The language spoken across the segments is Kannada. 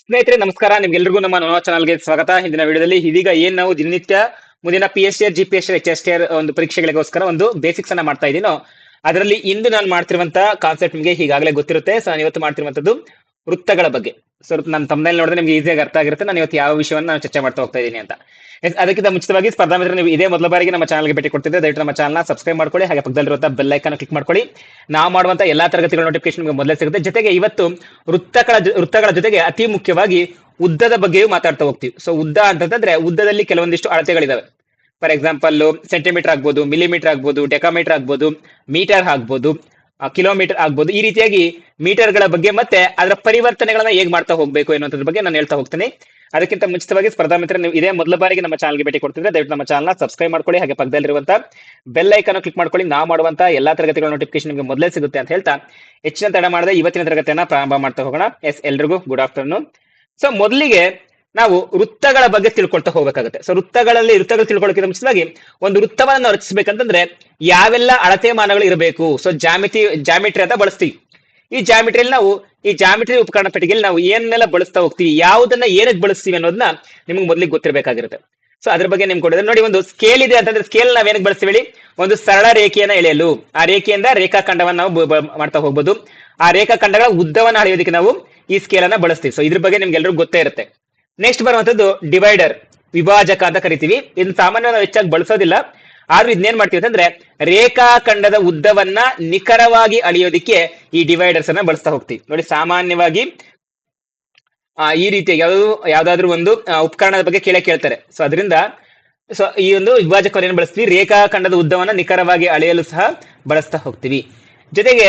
ಸ್ನೇಹಿತರೆ, ನಮಸ್ಕಾರ. ನಿಮ್ಗೆಲ್ರಿಗೂ ನಮ್ಮ ನೋ ಚಾನಲ್ಗೆ ಸ್ವಾಗತ. ಹಿಂದಿನ ವಿಡಿಯೋದಲ್ಲಿ ಇದೀಗ ಏನ್ ನಾವು ದಿನನಿತ್ಯ ಮುಂದಿನ P S R G P S ಒಂದು ಪರೀಕ್ಷೆಗಳಿಗೋಸ್ಕರ ಒಂದು ಬೇಸಿಕ್ಸ್ ಅನ್ನ ಮಾಡ್ತಾ ಇದ್ದೀನೋ. ಅದರಲ್ಲಿ ಇಂದು ನಾನು ಮಾಡ್ತಿರುವಂತ ಕಾನ್ಸೆಪ್ಟ್ ನಿಮಗೆ ಈಗಾಗಲೇ ಗೊತ್ತಿರುತ್ತೆ. ಸೊ ನಾನು ಇವತ್ತು ಮಾಡ್ತಿರುವಂತದ್ದು ವೃತ್ತಗಳ ಬಗ್ಗೆ. ಸೊ ನನ್ನ ತಮ್ಮನೇಲಿ ನೋಡಿದ್ರೆ ನಿಮ್ಗೆ ಈಸಿಯಾಗಿ ಅರ್ಥ ಆಗಿರುತ್ತೆ. ನಾನು ಇವತ್ತು ಯಾವ ವಿಷಯವನ್ನು ನಾನು ಚರ್ಚೆ ಮಾಡ್ತಾ ಹೋಗ್ತಾ ಇದ್ದೀನಿ ಅಂತ. ಅದಕ್ಕಿಂತ ಮುಂಚಿತವಾಗಿ ಸ್ಪರ್ಧಾ ಮಿತ್ರ ನೀವು ಇದೇ ಮೊದಲ ಬಾರಿಗೆ ನಮ್ಮ ಚಾನಲ್ಗೆ ಭೇಟಿ ಕೊಡ್ತಿದ್ರೆ ದಯವಿಟ್ಟು ನಮ್ಮ ಚಾನಲ್ನ ಸಬ್ಸ್ಕ್ರೈಬ್ ಮಾಡ್ಕೊಳ್ಳಿ, ಹಾಗೆ ಪಕ್ಕದಲ್ಲಿರುವಂತಹ ಬೆಲ್ ಐಕನ್ ಕ್ಲಿಕ್ ಮಾಡ್ಕೊಳ್ಳಿ. ನಾವು ಮಾಡುವಂತ ಎಲ್ಲಾ ತರಗತಿಗಳ ನೋಟಿಫಿಕೇಶನ್ ನಿಮಗೆ ಮೊದಲೇ ಸಿಗುತ್ತೆ. ಜೊತೆಗೆ ಇವತ್ತು ವೃತ್ತಗಳ ವೃತ್ತಗಳ ಜೊತೆಗೆ ಅತಿ ಮುಖ್ಯವಾಗಿ ಉದ್ದದ ಬಗ್ಗೆಯೂ ಮಾತಾಡ್ತಾ ಹೋಗ್ತೀವಿ. ಸೊ ಉದ್ದ ಅಂತಂದ್ರೆ ಉದ್ದದಲ್ಲಿ ಕೆಲವೊಂದಿಷ್ಟು ಅಳತೆಗಳಿದಾವೆ. ಫಾರ್ ಎಕ್ಸಾಂಪಲ್ ಸೆಂಟಿಮೀಟರ್ ಆಗ್ಬೋದು ಮಿಲಿಮೀಟರ್ ಆಗ್ಬೋದು ಡೆಕಾಮೀಟರ್ ಆಗ್ಬೋದು ಮೀಟರ್ ಆಗ್ಬೋದು ಕಿಲೋಮೀಟರ್ ಆಗ್ಬೋದು. ಈ ರೀತಿಯಾಗಿ ಮೀಟರ್ಗಳ ಬಗ್ಗೆ ಮತ್ತೆ ಅದರ ಪರಿವರ್ತನೆಗಳನ್ನ ಹೇಗ್ ಮಾಡ್ತಾ ಹೋಗ್ಬೇಕು ಅನ್ನೋದ್ರ ಬಗ್ಗೆ ನಾನು ಹೇಳ್ತಾ ಹೋಗ್ತೀನಿ. ಅದಕ್ಕಿಂತ ಮುಂಚಿತವಾಗಿ ಸ್ಪರ್ಧಾ ಮಿತ್ರ ನೀವು ಇದೇ ಮೊದಲ ಬಾರಿಗೆ ನಮ್ಮ ಚಾನಲ್ಗೆ ಭೇಟಿ ಕೊಡ್ತಿದ್ರೆ ದಯವಿಟ್ಟು ನಮ್ಮ ಚಾನಲ್ನ ಸಬ್ಸ್ಕ್ರೈಬ್ ಮಾಡ್ಕೊಳ್ಳಿ, ಹಾಗೆ ಪಕ್ಕದಲ್ಲಿರುವಂತ ಬೆಲ್ ಐಕಾನ್ ಕ್ಲಿಕ್ ಮಾಡ್ಕೊಳ್ಳಿ. ನಾವು ಮಾಡುವಂತ ಎಲ್ಲಾ ತರಗತಿಗಳ ನೋಟಿಫಿಕೇಶನ್ ನಿಮಗೆ ಮೊದಲೇ ಸಿಗುತ್ತೆ ಅಂತ ಹೇಳ್ತಾ ಹೆಚ್ಚಿನ ತಡ ಮಾಡದೆ ಇವತ್ತಿನ ತರಗತಿಯನ್ನ ಪ್ರಾರಂಭ ಮಾಡ್ತಾ ಹೋಗೋಣ. ಎಸ್ ಎಲ್ರಿಗೂ ಗುಡ್ ಆಫ್ಟರ್ನೂನ್ ಸೊ ಮೊದಲಿಗೆ ನಾವು ವೃತ್ತಗಳ ಬಗ್ಗೆ ತಿಳ್ಕೊಳ್ತಾ ಹೋಗ್ಬೇಕಾಗುತ್ತೆ. ಸೊ ವೃತ್ತಗಳಲ್ಲಿ, ವೃತ್ತಗಳು ತಿಳ್ಕೊಳ್ಳೋಕೆ ಮುಂಚಿತವಾಗಿ ಒಂದು ವೃತ್ತವನ್ನು ರಚಿಸಬೇಕಂತಂದ್ರೆ ಯಾವೆಲ್ಲ ಅಳತೆ ಮಾನಗಳು ಇರಬೇಕು? ಸೊ ಜಾಮಿತಿ ಜಾಮಿಟ್ರಿ ಅಂತ ಬಳಸ್ತೀವಿ. ಈ ಜಾಮಿಟ್ರಿಯಲ್ಲಿ ನಾವು, ಈ ಜಾಮಿಟ್ರಿ ಉಪಕರಣ ಪೆಟ್ಟಿಗೆಯಲ್ಲಿ ನಾವು ಏನೆಲ್ಲ ಬಳಸ್ತಾ ಹೋಗ್ತೀವಿ, ಯಾವುದನ್ನ ಏನಕ್ಕೆ ಬಳಸ್ತೀವಿ ಅನ್ನೋದನ್ನ ನಿಮ್ಗೆ ಮೊದಲಿಗೆ ಗೊತ್ತಿರಬೇಕಾಗಿರುತ್ತೆ. ಸೊ ಅದ್ರ ಬಗ್ಗೆ ನಿಮ್ಗೆ ಕೊಡಿದ್ರೆ ನೋಡಿ, ಒಂದು ಸ್ಕೇಲ್ ಇದೆ ಅಂತಂದ್ರೆ ಸ್ಕೇಲ್ ನಾವ್ ಏನಕ್ಕೆ ಬಳಸ್ತೀವಿ ಹೇಳಿ? ಒಂದು ಸರಳ ರೇಖೆಯನ್ನ ಎಳೆಯಲು. ಆ ರೇಖೆಯಿಂದ ರೇಖಾಖಂಡವನ್ನ ನಾವು ಮಾಡ್ತಾ ಹೋಗ್ಬೋದು. ಆ ರೇಖಾಖಂಡಗಳ ಉದ್ದವನ್ನ ಅಳೆಯೋದಕ್ಕೆ ನಾವು ಈ ಸ್ಕೇಲ್ ಅನ್ನ ಬಳಸ್ತೀವಿ. ಸೊ ಇದ್ರ ಬಗ್ಗೆ ನಿಮ್ಗೆ ಎಲ್ಲರಿಗೂ ಗೊತ್ತೇ ಇರುತ್ತೆ. ನೆಕ್ಸ್ಟ್ ಬರುವಂತದ್ದು ಡಿವೈಡರ್ ವಿಭಾಜಕ ಅಂತ ಕರಿತೀವಿ. ಇದನ್ನ ಸಾಮಾನ್ಯವಾಗಿ ಹೆಚ್ಚಾಗಿ ಬಳಸೋದಿಲ್ಲ. ಆದ್ರೂ ಇದನ್ನೇನ್ ಮಾಡ್ತೀವಿ ಅಂತಂದ್ರೆ ರೇಖಾಖಂಡದ ಉದ್ದವನ್ನ ನಿಖರವಾಗಿ ಅಳಿಯೋದಿಕ್ಕೆ ಈ ಡಿವೈಡರ್ಸ್ ಅನ್ನ ಬಳಸ್ತಾ ಹೋಗ್ತೀವಿ. ನೋಡಿ ಸಾಮಾನ್ಯವಾಗಿ ಆ, ಈ ರೀತಿಯಾಗಿ ಯಾವ್ದು ಯಾವ್ದಾದ್ರು ಒಂದು ಉಪಕರಣದ ಬಗ್ಗೆ ಕೇಳ ಕೇಳ್ತಾರೆ. ಸೊ ಅದರಿಂದ ಸೊ ಈ ಒಂದು ವಿಭಾಜಕವನ್ನು ಏನ್ ಬಳಸ್ತೀವಿ? ರೇಖಾಖಂಡದ ಉದ್ದವನ್ನ ನಿಖರವಾಗಿ ಅಳೆಯಲು ಸಹ ಬಳಸ್ತಾ ಹೋಗ್ತೀವಿ. ಜೊತೆಗೆ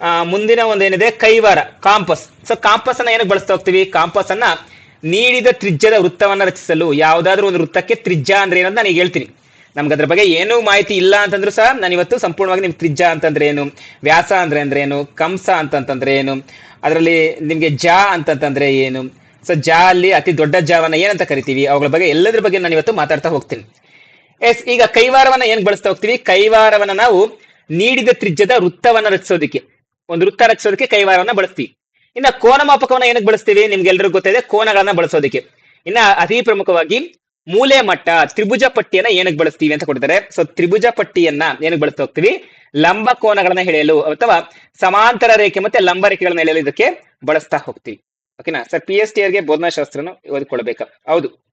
ಮುಂದಿನ ಮುಂದಿನ ಒಂದೇನಿದೆ ಕೈವಾರ ಕಾಂಪಸ್. ಸೊ ಕಾಂಪಸ್ ಅನ್ನ ಏನಕ್ಕೆ ಬಳಸ್ತಾ ಹೋಗ್ತೀವಿ? ಕಾಂಪಸ್ ಅನ್ನ ನೀಡಿದ ತ್ರಿಜ್ಯದ ವೃತ್ತವನ್ನು ರಚಿಸಲು ಯಾವ್ದಾದ್ರು ಒಂದು ವೃತ್ತಕ್ಕೆ ತ್ರಿಜ್ಯ ಅಂದ್ರೆ ಏನಂತ ನಾನು ಹೇಳ್ತೀನಿ. ನಮ್ಗೆ ಅದ್ರ ಬಗ್ಗೆ ಏನೂ ಮಾಹಿತಿ ಇಲ್ಲ ಅಂತಂದ್ರೂ ಸಹ ನಾನು ಇವತ್ತು ಸಂಪೂರ್ಣವಾಗಿ ನಿಮ್ಗೆ ತ್ರಿಜ್ಯ ಅಂತಂದ್ರೆ ಏನು, ವ್ಯಾಸ ಅಂದ್ರೆ ಅಂದ್ರೆ ಏನು, ಕಂಸ ಅಂತಂತಂದ್ರೆ ಏನು, ಅದರಲ್ಲಿ ನಿಮ್ಗೆ ಜ ಅಂತಂತಂದ್ರೆ ಏನು. ಸೊ ಜ ಅಲ್ಲಿ ಅತಿ ದೊಡ್ಡ ಜಾವನ್ನ ಏನಂತ ಕರಿತೀವಿ? ಅವುಗಳ ಬಗ್ಗೆ ಎಲ್ಲದ್ರ ಬಗ್ಗೆ ನಾನು ಇವತ್ತು ಮಾತಾಡ್ತಾ ಹೋಗ್ತೀನಿ. ಎಸ್, ಈಗ ಕೈವಾರವನ್ನ ಏನ್ ಬಳಸ್ತಾ ಹೋಗ್ತೀವಿ? ಕೈವಾರವನ್ನ ನಾವು ನೀಡಿದ ತ್ರಿಜ್ಯದ ವೃತ್ತವನ್ನ ರಚಿಸೋದಕ್ಕೆ. ಒಂದು ವೃತ್ತ ರಚಿಸೋದಕ್ಕೆ ಕೈವಾರವನ್ನ ಬಳಸ್ತೀವಿ. ಇನ್ನ ಕೋನ ಮಾಪಕವನ್ನ ಏನಕ್ಕೆ ಬಳಸ್ತೀವಿ ನಿಮ್ಗೆಲ್ರಿಗೂ ಗೊತ್ತಿದೆ, ಕೋನಗಳನ್ನ ಬಳಸೋದಕ್ಕೆ. ಇನ್ನ ಅತಿ ಪ್ರಮುಖವಾಗಿ ಮೂಲೆ ಮಟ್ಟ, ತ್ರಿಭುಜ ಪಟ್ಟಿಯನ್ನ ಏನಕ್ಕೆ ಬಳಸ್ತೀವಿ ಅಂತ ಕೊಡ್ತಾರೆ. ಸೊ ತ್ರಿಭುಜ ಪಟ್ಟಿಯನ್ನ ಏನಕ್ಕೆ ಬಳಸ್ತಾ ಹೋಗ್ತೀವಿ? ಲಂಬ ಕೋನಗಳನ್ನ ಎಳೆಯಲು ಅಥವಾ ಸಮಾಂತರ ರೇಖೆ ಮತ್ತೆ ಲಂಬ ರೇಖೆಗಳನ್ನ ಎಳೆಯಲು ಇದಕ್ಕೆ ಬಳಸ್ತಾ ಹೋಗ್ತೀವಿ. ಓಕೆನಾ ಸರ್ ಪಿ ಎಸ್ ಟಿ ಅವರಿಗೆ ಬೋಧನಾಶಾಸ್ತ್ರನು ಓದ್ಕೊಳ್ಬೇಕಾ. ಹೌದು.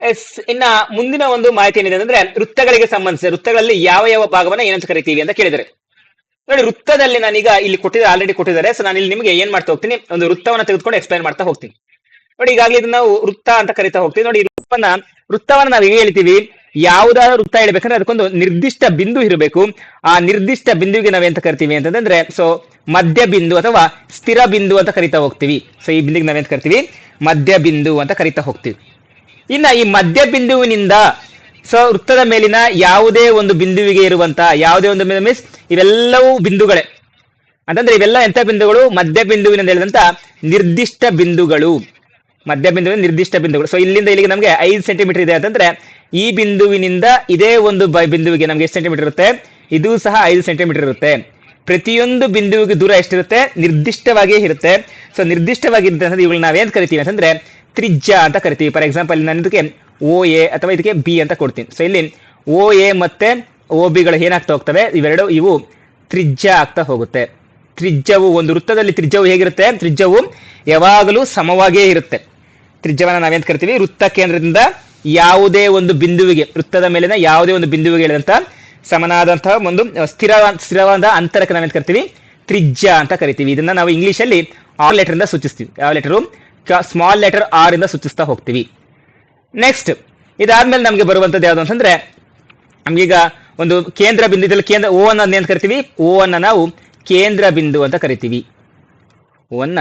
ಎಸ್, ಇನ್ನ ಮುಂದಿನ ಒಂದು ಮಾಹಿತಿ ಏನಿದೆ ಅಂದ್ರೆ ವೃತ್ತಗಳಿಗೆ ಸಂಬಂಧಿಸಿದ. ವೃತ್ತಗಳಲ್ಲಿ ಯಾವ ಯಾವ ಭಾಗವನ್ನ ಏನಂತ ಕರಿತೀವಿ ಅಂತ ಕೇಳಿದರೆ ನೋಡಿ, ವೃತ್ತದಲ್ಲಿ ನಾನೀಗ ಇಲ್ಲಿ ಕೊಟ್ಟಿದ್ದಾರೆ ಆಲ್ರೆಡಿ ಕೊಟ್ಟಿದ್ದಾರೆ. ಸೊ ನಾನು ಇಲ್ಲಿ ನಿಮಗೆ ಏನ್ ಮಾಡ್ತಾ ಹೋಗ್ತೀನಿ, ಒಂದು ವೃತ್ತವನ್ನ ತೆಗೆದುಕೊಂಡು ಎಕ್ಸ್ಪ್ಲೈನ್ ಮಾಡ್ತಾ ಹೋಗ್ತೀನಿ. ನೋಡಿ, ಈಗಾಗಲೇ ಇದನ್ನ ನಾವು ವೃತ್ತ ಅಂತ ಕರಿತಾ ಹೋಗ್ತೀವಿ. ನೋಡಿ ವೃತ್ತವನ್ನ ವೃತ್ತವನ್ನ ನಾವು ಹೇಗೆ ಹೇಳ್ತೀವಿ? ಯಾವುದಾದ್ರು ವೃತ್ತ ಹೇಳ್ಬೇಕಂದ್ರೆ ಅದಕ್ಕೊಂದು ನಿರ್ದಿಷ್ಟ ಬಿಂದು ಇರಬೇಕು. ಆ ನಿರ್ದಿಷ್ಟ ಬಿಂದುವಿಗೆ ನಾವೆಂತ ಕರಿತೀವಿ ಅಂತಂದ್ರೆ ಸೊ ಮಧ್ಯ ಬಿಂದು ಅಥವಾ ಸ್ಥಿರ ಬಿಂದು ಅಂತ ಕರಿತಾ ಹೋಗ್ತೀವಿ. ಸೊ ಈ ಬಿಂದುಗೆ ನಾವೆಂತ ಕರಿತೀವಿ? ಮಧ್ಯ ಬಿಂದು ಅಂತ ಕರಿತಾ ಹೋಗ್ತೀವಿ. ಇನ್ನ ಈ ಮಧ್ಯ ಬಿಂದುವಿನಿಂದ ಸೊ, ವೃತ್ತದ ಮೇಲಿನ ಯಾವುದೇ ಒಂದು ಬಿಂದುವಿಗೆ ಇರುವಂತಹ ಯಾವುದೇ ಒಂದು ಮೀನ್ಸ್ ಇವೆಲ್ಲವೂ ಬಿಂದುಗಳೇ. ಅಂತಂದ್ರೆ ಇವೆಲ್ಲ ಎಂತ ಬಿಂದುಗಳು? ಮಧ್ಯ ಬಿಂದುವಿನ ಹೇಳಿದಂತ ನಿರ್ದಿಷ್ಟ ಬಿಂದುಗಳು. ಮಧ್ಯ ಬಿಂದುವಿನ ನಿರ್ದಿಷ್ಟ ಬಿಂದುಗಳು. ಸೊ ಇಲ್ಲಿಂದ ಇಲ್ಲಿಗೆ ನಮಗೆ ಐದು ಸೆಂಟಿಮೀಟರ್ ಇದೆ ಅಂತಂದ್ರೆ ಈ ಬಿಂದುವಿನಿಂದ ಇದೇ ಒಂದು ಬಿಂದುವಿಗೆ ನಮಗೆ ಎಷ್ಟು ಸೆಂಟಿಮೀಟರ್ ಇರುತ್ತೆ? ಇದು ಸಹ ಐದು ಸೆಂಟಿಮೀಟರ್ ಇರುತ್ತೆ. ಪ್ರತಿಯೊಂದು ಬಿಂದುವಿಗೆ ದೂರ ಎಷ್ಟಿರುತ್ತೆ? ನಿರ್ದಿಷ್ಟವಾಗಿಯೇ ಇರುತ್ತೆ. ಸೊ ನಿರ್ದಿಷ್ಟವಾಗಿರುತ್ತೆ ಇವುಗಳು ನಾವೇನ್ ಕರಿತೀವಿ ಅಂತಂದ್ರೆ ತ್ರಿಜ್ಯ ಅಂತ ಕರಿತೀವಿ. ಫಾರ್ ಎಕ್ಸಾಂಪಲ್ ನಾನು ಇದಕ್ಕೆ ಓ ಎ ಅಥವಾ ಇದಕ್ಕೆ ಬಿ ಅಂತ ಕೊಡ್ತೀನಿ. ಸೊ ಇಲ್ಲಿ ಓ ಎ ಮತ್ತೆ ಓ ಬಿಗಳು ಏನಾಗ್ತಾ ಹೋಗ್ತವೆ? ಇವೆರಡು ಇವು ತ್ರಿಜ್ಯ ಆಗ್ತಾ ಹೋಗುತ್ತೆ. ತ್ರಿಜ್ಯವು ಒಂದು ವೃತ್ತದಲ್ಲಿ ತ್ರಿಜ್ಯವು ಹೇಗಿರುತ್ತೆ? ತ್ರಿಜ್ಯವು ಯಾವಾಗಲೂ ಸಮವಾಗಿಯೇ ಇರುತ್ತೆ. ತ್ರಿಜ್ಯವನ್ನ ನಾವೇಂತ ಕರಿತೀವಿ? ವೃತ್ತ ಕೇಂದ್ರದಿಂದ ಯಾವುದೇ ಒಂದು ಬಿಂದುವಿಗೆ, ವೃತ್ತದ ಮೇಲಿನ ಯಾವುದೇ ಒಂದು ಬಿಂದುವಿಗೆ ಹೇಳಿದಂತ ಸಮನಾದಂತಹ ಒಂದು ಸ್ಥಿರ ಸ್ಥಿರವಾದ ಅಂತರಕ್ಕೆ ನಾವೇಂತ ಕರಿತೀವಿ? ತ್ರಿಜ್ಯ ಅಂತ ಕರಿತೀವಿ. ಇದನ್ನ ನಾವು ಇಂಗ್ಲಿಷ್ ಅಲ್ಲಿ ಆರ್ ಲೆಟರ್ ಇಂದ ಸೂಚಿಸ್ತೀವಿ. ಯಾವ ಲೆಟರು ಸ್ಮಾಲ್ ಲೆಟರ್ ಆರ್ ಇಂದ ಸೂಚಿಸ್ತಾ ಹೋಗ್ತೀವಿ. ನೆಕ್ಸ್ಟ್ ಇದಾದ್ಮೇಲೆ ನಮಗೆ ಬರುವಂತದ್ದು ಯಾವುದು ಅಂತಂದ್ರೆ ನಮ್ಗೀಗ ಒಂದು ಕೇಂದ್ರ ಬಿಂದು, ಇದ್ರಲ್ಲಿ ಕೇಂದ್ರ ಓ ಅನ್ನ ಏನ್ ಕರಿತೀವಿ? ಓ ಅನ್ನ ನಾವು ಕೇಂದ್ರ ಬಿಂದು ಅಂತ ಕರಿತೀವಿ. ಓ ಅನ್ನ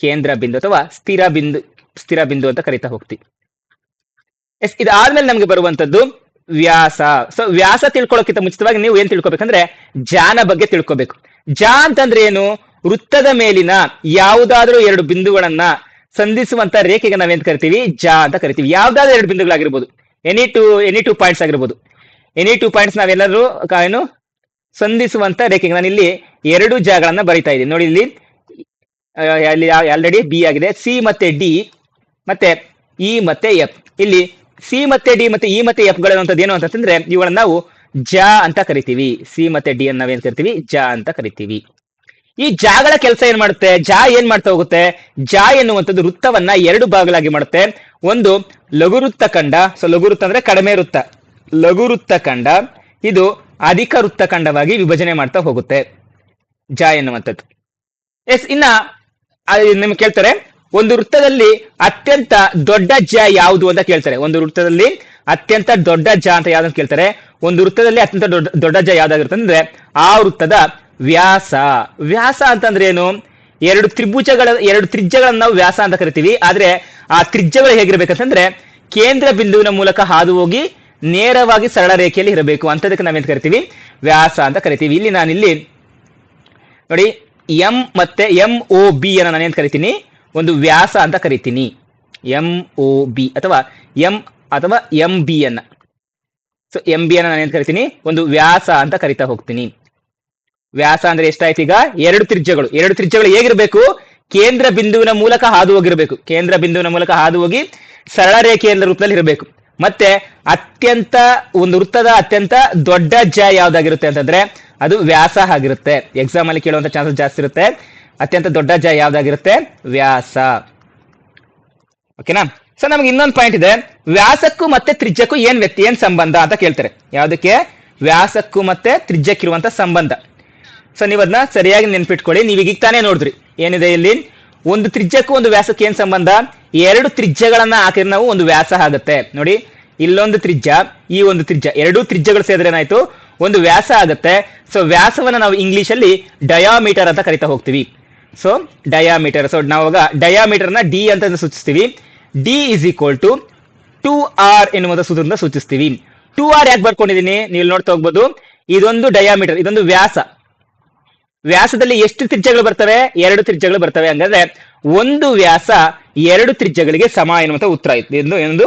ಕೇಂದ್ರ ಬಿಂದು ಅಥವಾ ಸ್ಥಿರ ಬಿಂದು ಸ್ಥಿರ ಬಿಂದು ಅಂತ ಕರಿತಾ ಹೋಗ್ತೀವಿ. ಎಸ್ ಇದಾದ್ಮೇಲೆ ನಮ್ಗೆ ಬರುವಂತದ್ದು ವ್ಯಾಸ. ಸೊ ವ್ಯಾಸ ತಿಳ್ಕೊಳ್ಳೋಕ್ಕಿಂತ ಮುಂಚಿತವಾಗಿ ನೀವು ಏನ್ ತಿಳ್ಕೊಬೇಕಂದ್ರೆ ಜಾನ ಬಗ್ಗೆ ತಿಳ್ಕೊಬೇಕು. ಜಾ ಅಂತಂದ್ರೆ ಏನು? ವೃತ್ತದ ಮೇಲಿನ ಯಾವುದಾದ್ರೂ ಎರಡು ಬಿಂದುಗಳನ್ನ ಸಂಧಿಸುವಂತ ರೇಖೆಗೆ ನಾವೇನ್ ಕರಿತೀವಿ? ಜಾ ಅಂತ ಕರಿತೀವಿ. ಯಾವ್ದಾದ್ರು ಎರಡು ಬಿಂದುಗಳಾಗಿರ್ಬೋದು. Any two any two points ಆಗಿರ್ಬೋದು. ಎನಿ ಟು ಪಾಯಿಂಟ್ಸ್ ನಾವೆಲ್ಲರೂ ಏನು? ಸಂಧಿಸುವಂತ ರೇಖೆಗೆ ನಾನು ಇಲ್ಲಿ ಎರಡು ಜಾಗಳನ್ನ ಬರಿತಾ ಇದ್ದೀನಿ. ನೋಡಿ ಇಲ್ಲಿ ಅಲ್ಲಿ ಆಲ್ರೆಡಿ ಬಿ ಆಗಿದೆ. ಸಿ ಮತ್ತೆ ಡಿ ಮತ್ತೆ ಇ ಮತ್ತೆ ಎಫ್ ಇಲ್ಲಿ ಸಿ ಮತ್ತೆ ಡಿ ಮತ್ತೆ ಇ ಮತ್ತೆ ಎಫ್ ಗಳಿರುವಂತದ್ದು ಏನು ಅಂತಂದ್ರೆ ಇವುಗಳನ್ನ ನಾವು ಜ ಅಂತ ಕರಿತೀವಿ. ಸಿ ಮತ್ತೆ ಡಿ ಅನ್ನ ನಾವೇನ್ ಕರಿತೀವಿ? ಜ ಅಂತ ಕರಿತೀವಿ. ಈ ಜಾಗಳ ಕೆಲಸ ಏನ್ ಮಾಡುತ್ತೆ? ಜಾ ಏನ್ ಮಾಡ್ತಾ ಹೋಗುತ್ತೆ? ಜಾ ಎನ್ನುವಂಥದ್ದು ವೃತ್ತವನ್ನ ಎರಡು ಭಾಗಗಳಾಗಿ ಮಾಡುತ್ತೆ. ಒಂದು, ಲಘು ವೃತ್ತ ಖಂಡ. ಸೊ ಲಘು ವೃತ್ತ ಅಂದ್ರೆ ಕಡಿಮೆ ವೃತ್ತ. ಲಘು ವೃತ್ತ ಖಂಡ, ಇದು ಅಧಿಕ ವೃತ್ತ ಖಂಡವಾಗಿ ವಿಭಜನೆ ಮಾಡ್ತಾ ಹೋಗುತ್ತೆ. ಜಾ ಎನ್ನುವಂಥದ್ದು. ಎಸ್, ಇನ್ನ ನಿಮ್ಗೆ ಕೇಳ್ತಾರೆ, ಒಂದು ವೃತ್ತದಲ್ಲಿ ಅತ್ಯಂತ ದೊಡ್ಡ ಜ ಯಾವುದು ಅಂತ ಕೇಳ್ತಾರೆ. ಒಂದು ವೃತ್ತದಲ್ಲಿ ಅತ್ಯಂತ ದೊಡ್ಡ ಜ ಅಂತ ಯಾವ್ದು ಅಂತ ಕೇಳ್ತಾರೆ. ಒಂದು ವೃತ್ತದಲ್ಲಿ ಅತ್ಯಂತ ದೊಡ್ಡ ದೊಡ್ಡ ಜ ಯಾವ್ದಾಗಿರುತ್ತೆ ಅಂದ್ರೆ ಆ ವೃತ್ತದ ವ್ಯಾಸ. ವ್ಯಾಸ ಅಂತಂದ್ರೆ ಏನು? ಎರಡು ತ್ರಿಭುಜಗಳ, ಎರಡು ತ್ರಿಜ್ಯಗಳನ್ನ ನಾವು ವ್ಯಾಸ ಅಂತ ಕರಿತೀವಿ. ಆದ್ರೆ ಆ ತ್ರಿಜ್ಯಗಳು ಹೇಗಿರ್ಬೇಕಂತಂದ್ರೆ ಕೇಂದ್ರ ಬಿಂದುವಿನ ಮೂಲಕ ಹಾದು ಹೋಗಿ ನೇರವಾಗಿ ಸರಳ ರೇಖೆಯಲ್ಲಿ ಇರಬೇಕು. ಅಂತದಕ್ಕೆ ನಾವೇನ್ ಕರಿತೀವಿ? ವ್ಯಾಸ ಅಂತ ಕರಿತೀವಿ. ಇಲ್ಲಿ ನಾನಿಲ್ಲಿ ನೋಡಿ, ಎಂ ಮತ್ತೆ ಎಂ ಒ ಬಿ ಅನ್ನ ನಾನೇನ್ ಕರಿತೀನಿ? ಒಂದು ವ್ಯಾಸ ಅಂತ ಕರಿತೀನಿ. ಎಂ ಒ ಬಿ ಅಥವಾ ಎಂ ಅಥವಾ ಎಂ ಬಿ ಅನ್ನ. ಸೊ ಎಂ ಬಿ ಅನ್ನ ನಾನೇನ್ ಕರಿತೀನಿ? ಒಂದು ವ್ಯಾಸ ಅಂತ ಕರಿತಾ ಹೋಗ್ತೀನಿ. ವ್ಯಾಸ ಅಂದ್ರೆ ಎಷ್ಟಾಯ್ತು ಈಗ? ಎರಡು ತ್ರಿಜ್ಯಗಳು. ಎರಡು ತ್ರಿಜ್ಯಗಳು ಹೇಗಿರ್ಬೇಕು? ಕೇಂದ್ರ ಬಿಂದುವಿನ ಮೂಲಕ ಹಾದು ಹೋಗಿರ್ಬೇಕು ಕೇಂದ್ರ ಬಿಂದುವಿನ ಮೂಲಕ ಹಾದು ಹೋಗಿ ಸರಳ ರೇಖೆಯಿಂದ ರೂಪದಲ್ಲಿ ಇರಬೇಕು. ಮತ್ತೆ ಅತ್ಯಂತ, ಒಂದು ವೃತ್ತದ ಅತ್ಯಂತ ದೊಡ್ಡ ಜ ಯಾವ್ದಾಗಿರುತ್ತೆ ಅಂತಂದ್ರೆ ಅದು ವ್ಯಾಸ ಆಗಿರುತ್ತೆ. ಎಕ್ಸಾಮ್ ಅಲ್ಲಿ ಕೇಳುವಂತ ಚಾನ್ಸಸ್ ಜಾಸ್ತಿ ಇರುತ್ತೆ. ಅತ್ಯಂತ ದೊಡ್ಡ ಜ ಯಾವ್ದಾಗಿರುತ್ತೆ? ವ್ಯಾಸ. ಓಕೆನಾ ಸೊ ನಮ್ಗೆ ಇನ್ನೊಂದು ಪಾಯಿಂಟ್ ಇದೆ. ವ್ಯಾಸಕ್ಕೂ ಮತ್ತೆ ತ್ರಿಜ್ಯಕ್ಕೂ ಏನ್ ವ್ಯಕ್ತಿ ಏನ್ ಸಂಬಂಧ ಅಂತ ಕೇಳ್ತಾರೆ. ಯಾವ್ದಕ್ಕೆ? ವ್ಯಾಸಕ್ಕೂ ಮತ್ತೆ ತ್ರಿಜ್ಯಕ್ಕಿರುವಂತ ಸಂಬಂಧ. ಸೊ ನೀವು ಅದನ್ನ ಸರಿಯಾಗಿ ನೆನ್ಪಿಟ್ಕೊಳ್ಳಿ. ನೀವು ಈಗ ತಾನೇ ನೋಡಿದ್ರಿ. ಏನಿದೆ ಇಲ್ಲಿ? ಒಂದು ತ್ರಿಜ್ಯಕ್ಕೂ ಒಂದು ವ್ಯಾಸಕ್ಕೆ ಏನ್ ಸಂಬಂಧ? ಎರಡು ತ್ರಿಜ್ಯಗಳನ್ನ ಹಾಕಿದ್ರೆ ನಾವು ಒಂದು ವ್ಯಾಸ ಆಗುತ್ತೆ. ನೋಡಿ, ಇಲ್ಲೊಂದು ತ್ರಿಜ್ಯ, ಈ ಒಂದು ತ್ರಿಜ್ಯ, ಎರಡೂ ತ್ರಿಜ್ಯಗಳು ಸೇರಿದ್ರೆ ಏನಾಯ್ತು? ಒಂದು ವ್ಯಾಸ ಆಗುತ್ತೆ. ಸೊ ವ್ಯಾಸವನ್ನ ನಾವು ಇಂಗ್ಲಿಷ್ ಅಲ್ಲಿ ಡಯಾಮೀಟರ್ ಅಂತ ಕರಿತಾ ಹೋಗ್ತೀವಿ. ಸೊ ಡಯಾಮೀಟರ್ ಸೊ ನಾವಾಗ ಡಯಾಮೀಟರ್ನ ಡಿ ಅಂತ ಸೂಚಿಸ್ತೀವಿ. D is equal to two R ಎನ್ನುವಂತ ಸೂತ್ರದಿಂದ ಸೂಚಿಸ್ತೀವಿ. ಟೂ ಆರ್ ಯಾಕೆ ಬರ್ಕೊಂಡಿದೀನಿ? ನೀವು ನೋಡ್ತಾ ಹೋಗ್ಬೋದು. ಇದೊಂದು ಡಯಾಮೀಟರ್ ಇದೊಂದು ವ್ಯಾಸ. ವ್ಯಾಸದಲ್ಲಿ ಎಷ್ಟು ತ್ರಿಜ್ಯಗಳು ಬರ್ತವೆ? ಎರಡು ತ್ರಿಜ್ಯಗಳು ಬರ್ತವೆ ಹಂಗಾದ್ರೆ ಒಂದು ವ್ಯಾಸ ಎರಡು ತ್ರಿಜ್ಯಗಳಿಗೆ ಸಮ ಎನ್ನುವಂತ ಉತ್ತರ ಇತ್ತು ಎಂದು ಎಂದು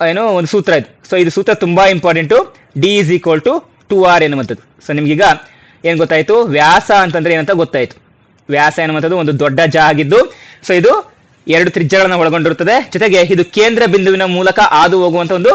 ಏನೋ ಒಂದು ಸೂತ್ರ ಇತ್ತು ಸೊ ಇದು ಸೂತ್ರ ತುಂಬಾ important D is equal to two R ಎನ್ನುವಂಥದ್ದು. ಸೊ ನಿಮ್ಗೀಗ ಏನ್ ಗೊತ್ತಾಯ್ತು? ವ್ಯಾಸ ಅಂತಂದ್ರೆ ಏನಂತ ಗೊತ್ತಾಯ್ತು. ವ್ಯಾಸ ಎನ್ನುವಂಥದ್ದು ಒಂದು ದೊಡ್ಡ ಜ ಆಗಿದ್ದು ಸೊ ಇದು ಎರಡು ತ್ರಿಜ್ಯಗಳನ್ನು ಒಳಗೊಂಡಿರುತ್ತದೆ. ಜೊತೆಗೆ ಇದು ಕೇಂದ್ರ ಬಿಂದುವಿನ ಮೂಲಕ ಹಾದು ಹೋಗುವಂತ ಒಂದು